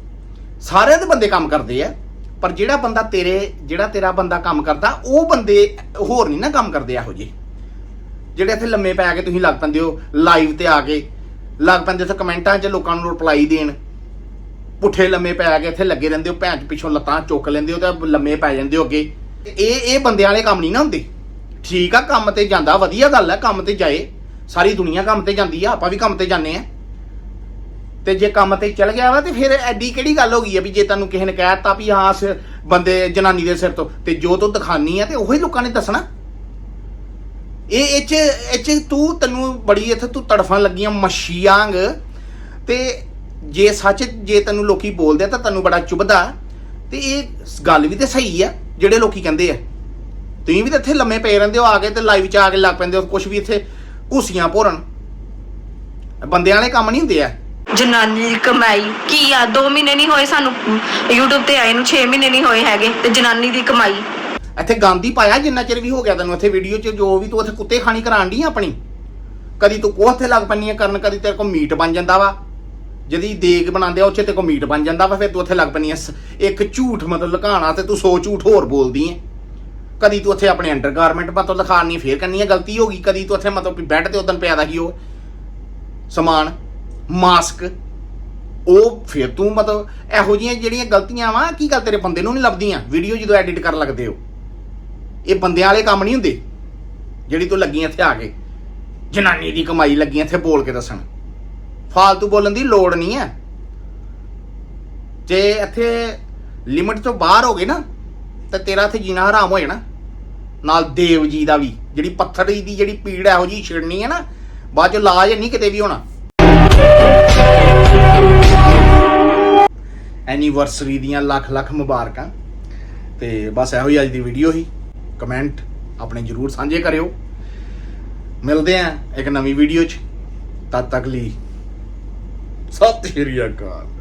ਸਾਰਿਆਂ ਦੇ ਬੰਦੇ ਕੰਮ ਕਰਦੇ ਆ। ਪਰ ਜਿਹੜਾ ਬੰਦਾ ਤੇਰੇ ਜਿਹੜਾ ਤੇਰਾ ਬੰਦਾ ਕੰਮ ਕਰਦਾ, ਉਹ ਬੰਦੇ ਹੋਰ ਨਹੀਂ ਨਾ ਕੰਮ ਕਰਦੇ ਇਹੋ ਜਿਹੇ। ਜਿਹੜੇ ਇੱਥੇ ਲੰਮੇ ਪੈ ਕੇ ਤੁਸੀਂ ਲੱਗ ਪੈਂਦੇ ਹੋ ਲਾਈਵ ਤੇ ਆ ਕੇ, ਲੱਗ ਪੈਂਦੇ ਉੱਥੇ ਕਮੈਂਟਾਂ 'ਚ ਲੋਕਾਂ ਨੂੰ ਰਿਪਲਾਈ ਦੇਣ। ਪੁੱਠੇ ਲੰਮੇ ਪੈ ਕੇ ਇੱਥੇ ਲੱਗੇ ਰਹਿੰਦੇ ਹੋ, ਭੈਣ 'ਚ ਪਿੱਛੋਂ ਲੱਤਾਂ ਚੁੱਕ ਲੈਂਦੇ ਹੋ ਤੇ ਲੰਮੇ ਪੈ ਜਾਂਦੇ ਹੋ ਅੱਗੇ। ਇਹ ਇਹ ਬੰਦਿਆਂ ਵਾਲੇ ਕੰਮ ਨਹੀਂ ਨਾ ਹੁੰਦੇ। ਠੀਕ ਆ, ਕੰਮ ਤੇ ਜਾਂਦਾ, ਵਧੀਆ ਗੱਲ ਹੈ ਕੰਮ ਤੇ ਜਾਏ। ਸਾਰੀ ਦੁਨੀਆ ਕੰਮ ਤੇ ਜਾਂਦੀ ਆ, ਆਪਾਂ ਵੀ ਕੰਮ ਤੇ ਜਾਂਦੇ ਆ। ਤੇ ਜੇ ਕੰਮ ਤੇ ਚਲ ਗਿਆ ਵਾ ਤੇ ਫਿਰ ਐਡੀ ਕਿਹੜੀ ਗੱਲ ਹੋ ਗਈ ਆ ਵੀ ਜੇ ਤੁਹਾਨੂੰ ਕਿਸੇ ਨੇ ਕਹਿਤਾ ਵੀ ਹਾਂ ਸ- ਬੰਦੇ ਜਨਾਨੀ ਦੇ ਸਿਰ ਤੋਂ, ਤੇ ਜੋ ਤੂੰ ਦਿਖਾਨੀ ਆ ਤੇ ਉਹੀ ਲੋਕਾਂ ਨੇ ਦੱਸਣਾ। ਇਹ ਇਹ ਚ ਤੂੰ, ਤੈਨੂੰ ਬੜੀ ਇੱਥੇ ਤੂੰ ਤੜਫਾਂ ਲੱਗੀਆਂ, ਮੱਛੀਆਂਗ। ਤੇ ਜੇ ਸੱਚ, ਜੇ ਤੈਨੂੰ ਲੋਕੀ ਬੋਲਦੇ ਆ, ਤਾਂ ਤੈਨੂੰ ਬੜਾ ਚੁਭਦਾ। ਤੇ ਇਹ ਗੱਲ ਵੀ ਤੇ ਸਹੀ ਆ, ਜਿਹੜੇ ਲੋਕੀ ਕਹਿੰਦੇ ਆ। ਤੁਸੀਂ ਵੀ ਤਾਂ ਇੱਥੇ ਲੰਮੇ ਪਏ ਰਹਿੰਦੇ ਹੋ, ਆ ਕੇ ਤੇ ਲਾਈਵ ਚ ਆ ਕੇ ਲੱਗ ਪੈਂਦੇ ਹੋ ਕੁਝ ਵੀ ਇੱਥੇ ਘੁਸੀਆਂ ਭੋਰਨ। ਬੰਦਿਆਂ ਵਾਲੇ ਕੰਮ ਨਹੀਂ ਹੁੰਦੇ ਆ। ਜਨਾਨੀ ਦੀ ਕਮਾਈ, ਕੀ ਆ 2 ਮਹੀਨੇ ਨਹੀਂ ਹੋਏ ਸਾਨੂੰ, YouTube ਤੇ ਆਏ ਨੂੰ 6 ਮਹੀਨੇ ਨਹੀਂ ਹੋਏ ਹੈਗੇ, ਤੇ ਜਨਾਨੀ ਦੀ ਕਮਾਈ। ਇੱਥੇ ਗਾਂਧੀ ਪਾਇਆ ਜਿੰਨਾ ਚਿਰ ਵੀ ਹੋ ਗਿਆ ਤੈਨੂੰ ਇੱਥੇ ਵੀਡੀਓ 'ਚ, ਜੋ ਵੀ ਤੂੰ ਇੱਥੇ ਕੁੱਤੇ ਖਾਣੀ ਕਰਾਣ ਡਈ ਆਪਣੀ। ਕਦੀ ਤੂੰ ਕੋਹ ਤੇ ਲੱਗ ਪੈਂਦੀ ਆ ਕਰਨ, ਕਦੀ ਤੇਰੇ ਕੋਲ ਮੀਟ ਬਣ ਜਾਂਦਾ ਵਾ। ਜਦੀ ਦੇਗ ਬਣਾਉਂਦੇ ਆ, ਉੱਥੇ ਤੇ ਕੋ ਮੀਟ ਬਣ ਜਾਂਦਾ ਵਾ, ਫਿਰ ਤੂੰ ਉੱਥੇ ਲੱਗ ਪੈਂਦੀ ਆ। ਇੱਕ ਝੂਠ ਮਤਲਬ ਲੁਕਾਣਾ ਤੇ ਤੂੰ ਸੌ ਝੂਠ ਹੋਰ ਬੋਲਦੀ ਐ ਕਦੀ ਤੂੰ ਉੱਥੇ ਆਪਣੇ ਅੰਡਰਗਾਰਮੈਂਟ ਮਤਲਬ ਦਿਖਾਣੀ ਫੇਰ ਕਰਨੀ ਆ ਗਲਤੀ ਹੋ ਗਈ। ਕਦੀ ਤੂੰ ਉੱਥੇ ਮਤਲਬ ਵੀ ਬੈੱਡ ਤੇ ਉਦੋਂ ਪਿਆ ਦਾ ਸੀ ਉਹ ਸਮਾਨ ਮਾਸਕ ਉਹ ਫਿਰ ਤੂੰ ਮਤਲਬ ਇਹੋ ਜਿਹੀਆਂ ਜਿਹੜੀਆਂ ਗਲਤੀਆਂ ਵਾ, ਕੀ ਗੱਲ ਤੇਰੇ ਬੰਦੇ ਨੂੰ ਨਹੀਂ ਲੱਭਦੀਆਂ? ਵੀਡੀਓ ਜਦੋਂ ਐਡਿਟ ਕਰਨ ਲੱਗਦੇ ਹੋ। ਇਹ ਬੰਦਿਆਂ ਵਾਲੇ ਕੰਮ ਨਹੀਂ ਹੁੰਦੇ, ਜਿਹੜੀ ਤੂੰ ਲੱਗੀ ਇੱਥੇ ਆ ਕੇ। ਜਨਾਨੀ ਦੀ ਕਮਾਈ ਲੱਗੀ ਇੱਥੇ ਬੋਲ ਕੇ ਦੱਸਣ। ਫਾਲਤੂ ਬੋਲਣ ਦੀ ਲੋੜ ਨਹੀਂ ਹੈ। ਜੇ ਇੱਥੇ ਲਿਮਟ ਤੋਂ ਬਾਹਰ ਹੋ ਗਏ ਨਾ, ਤਾਂ ਤੇਰਾ ਇੱਥੇ ਜੀਣਾ ਹਰਾਮ ਹੋ ਜਾਣਾ। ਨਾਲ ਦੇਵ ਜੀ ਦਾ ਵੀ, ਜਿਹੜੀ ਪੱਥਰ ਦੀ ਜਿਹੜੀ ਪੀੜ ਇਹੋ ਜੀ ਛਿੜਨੀ ਹੈ ਨਾ, ਬਾਅਦ ਚ ਇਲਾਜ ਨਹੀਂ ਕਿਤੇ ਵੀ ਹੋਣਾ। ਐਨੀਵਰਸਰੀ ਦੀਆਂ ਲੱਖ ਲੱਖ ਮੁਬਾਰਕਾਂ। ਤੇ ਬਸ ਇਹੋ ਹੀ ਅੱਜ ਦੀ ਵੀਡੀਓ ਹੀ ਕਮੈਂਟ ਆਪਣੇ ਜਰੂਰ ਸਾਂਝੇ ਕਰਿਓ। ਮਿਲਦੇ ਆਂ ਇੱਕ ਨਵੀਂ ਵੀਡੀਓ 'ਚ। ਤਦ ਤੱਕ ਲਈ ਸਤਿ ਸ਼੍ਰੀ ਅਕਾਲ।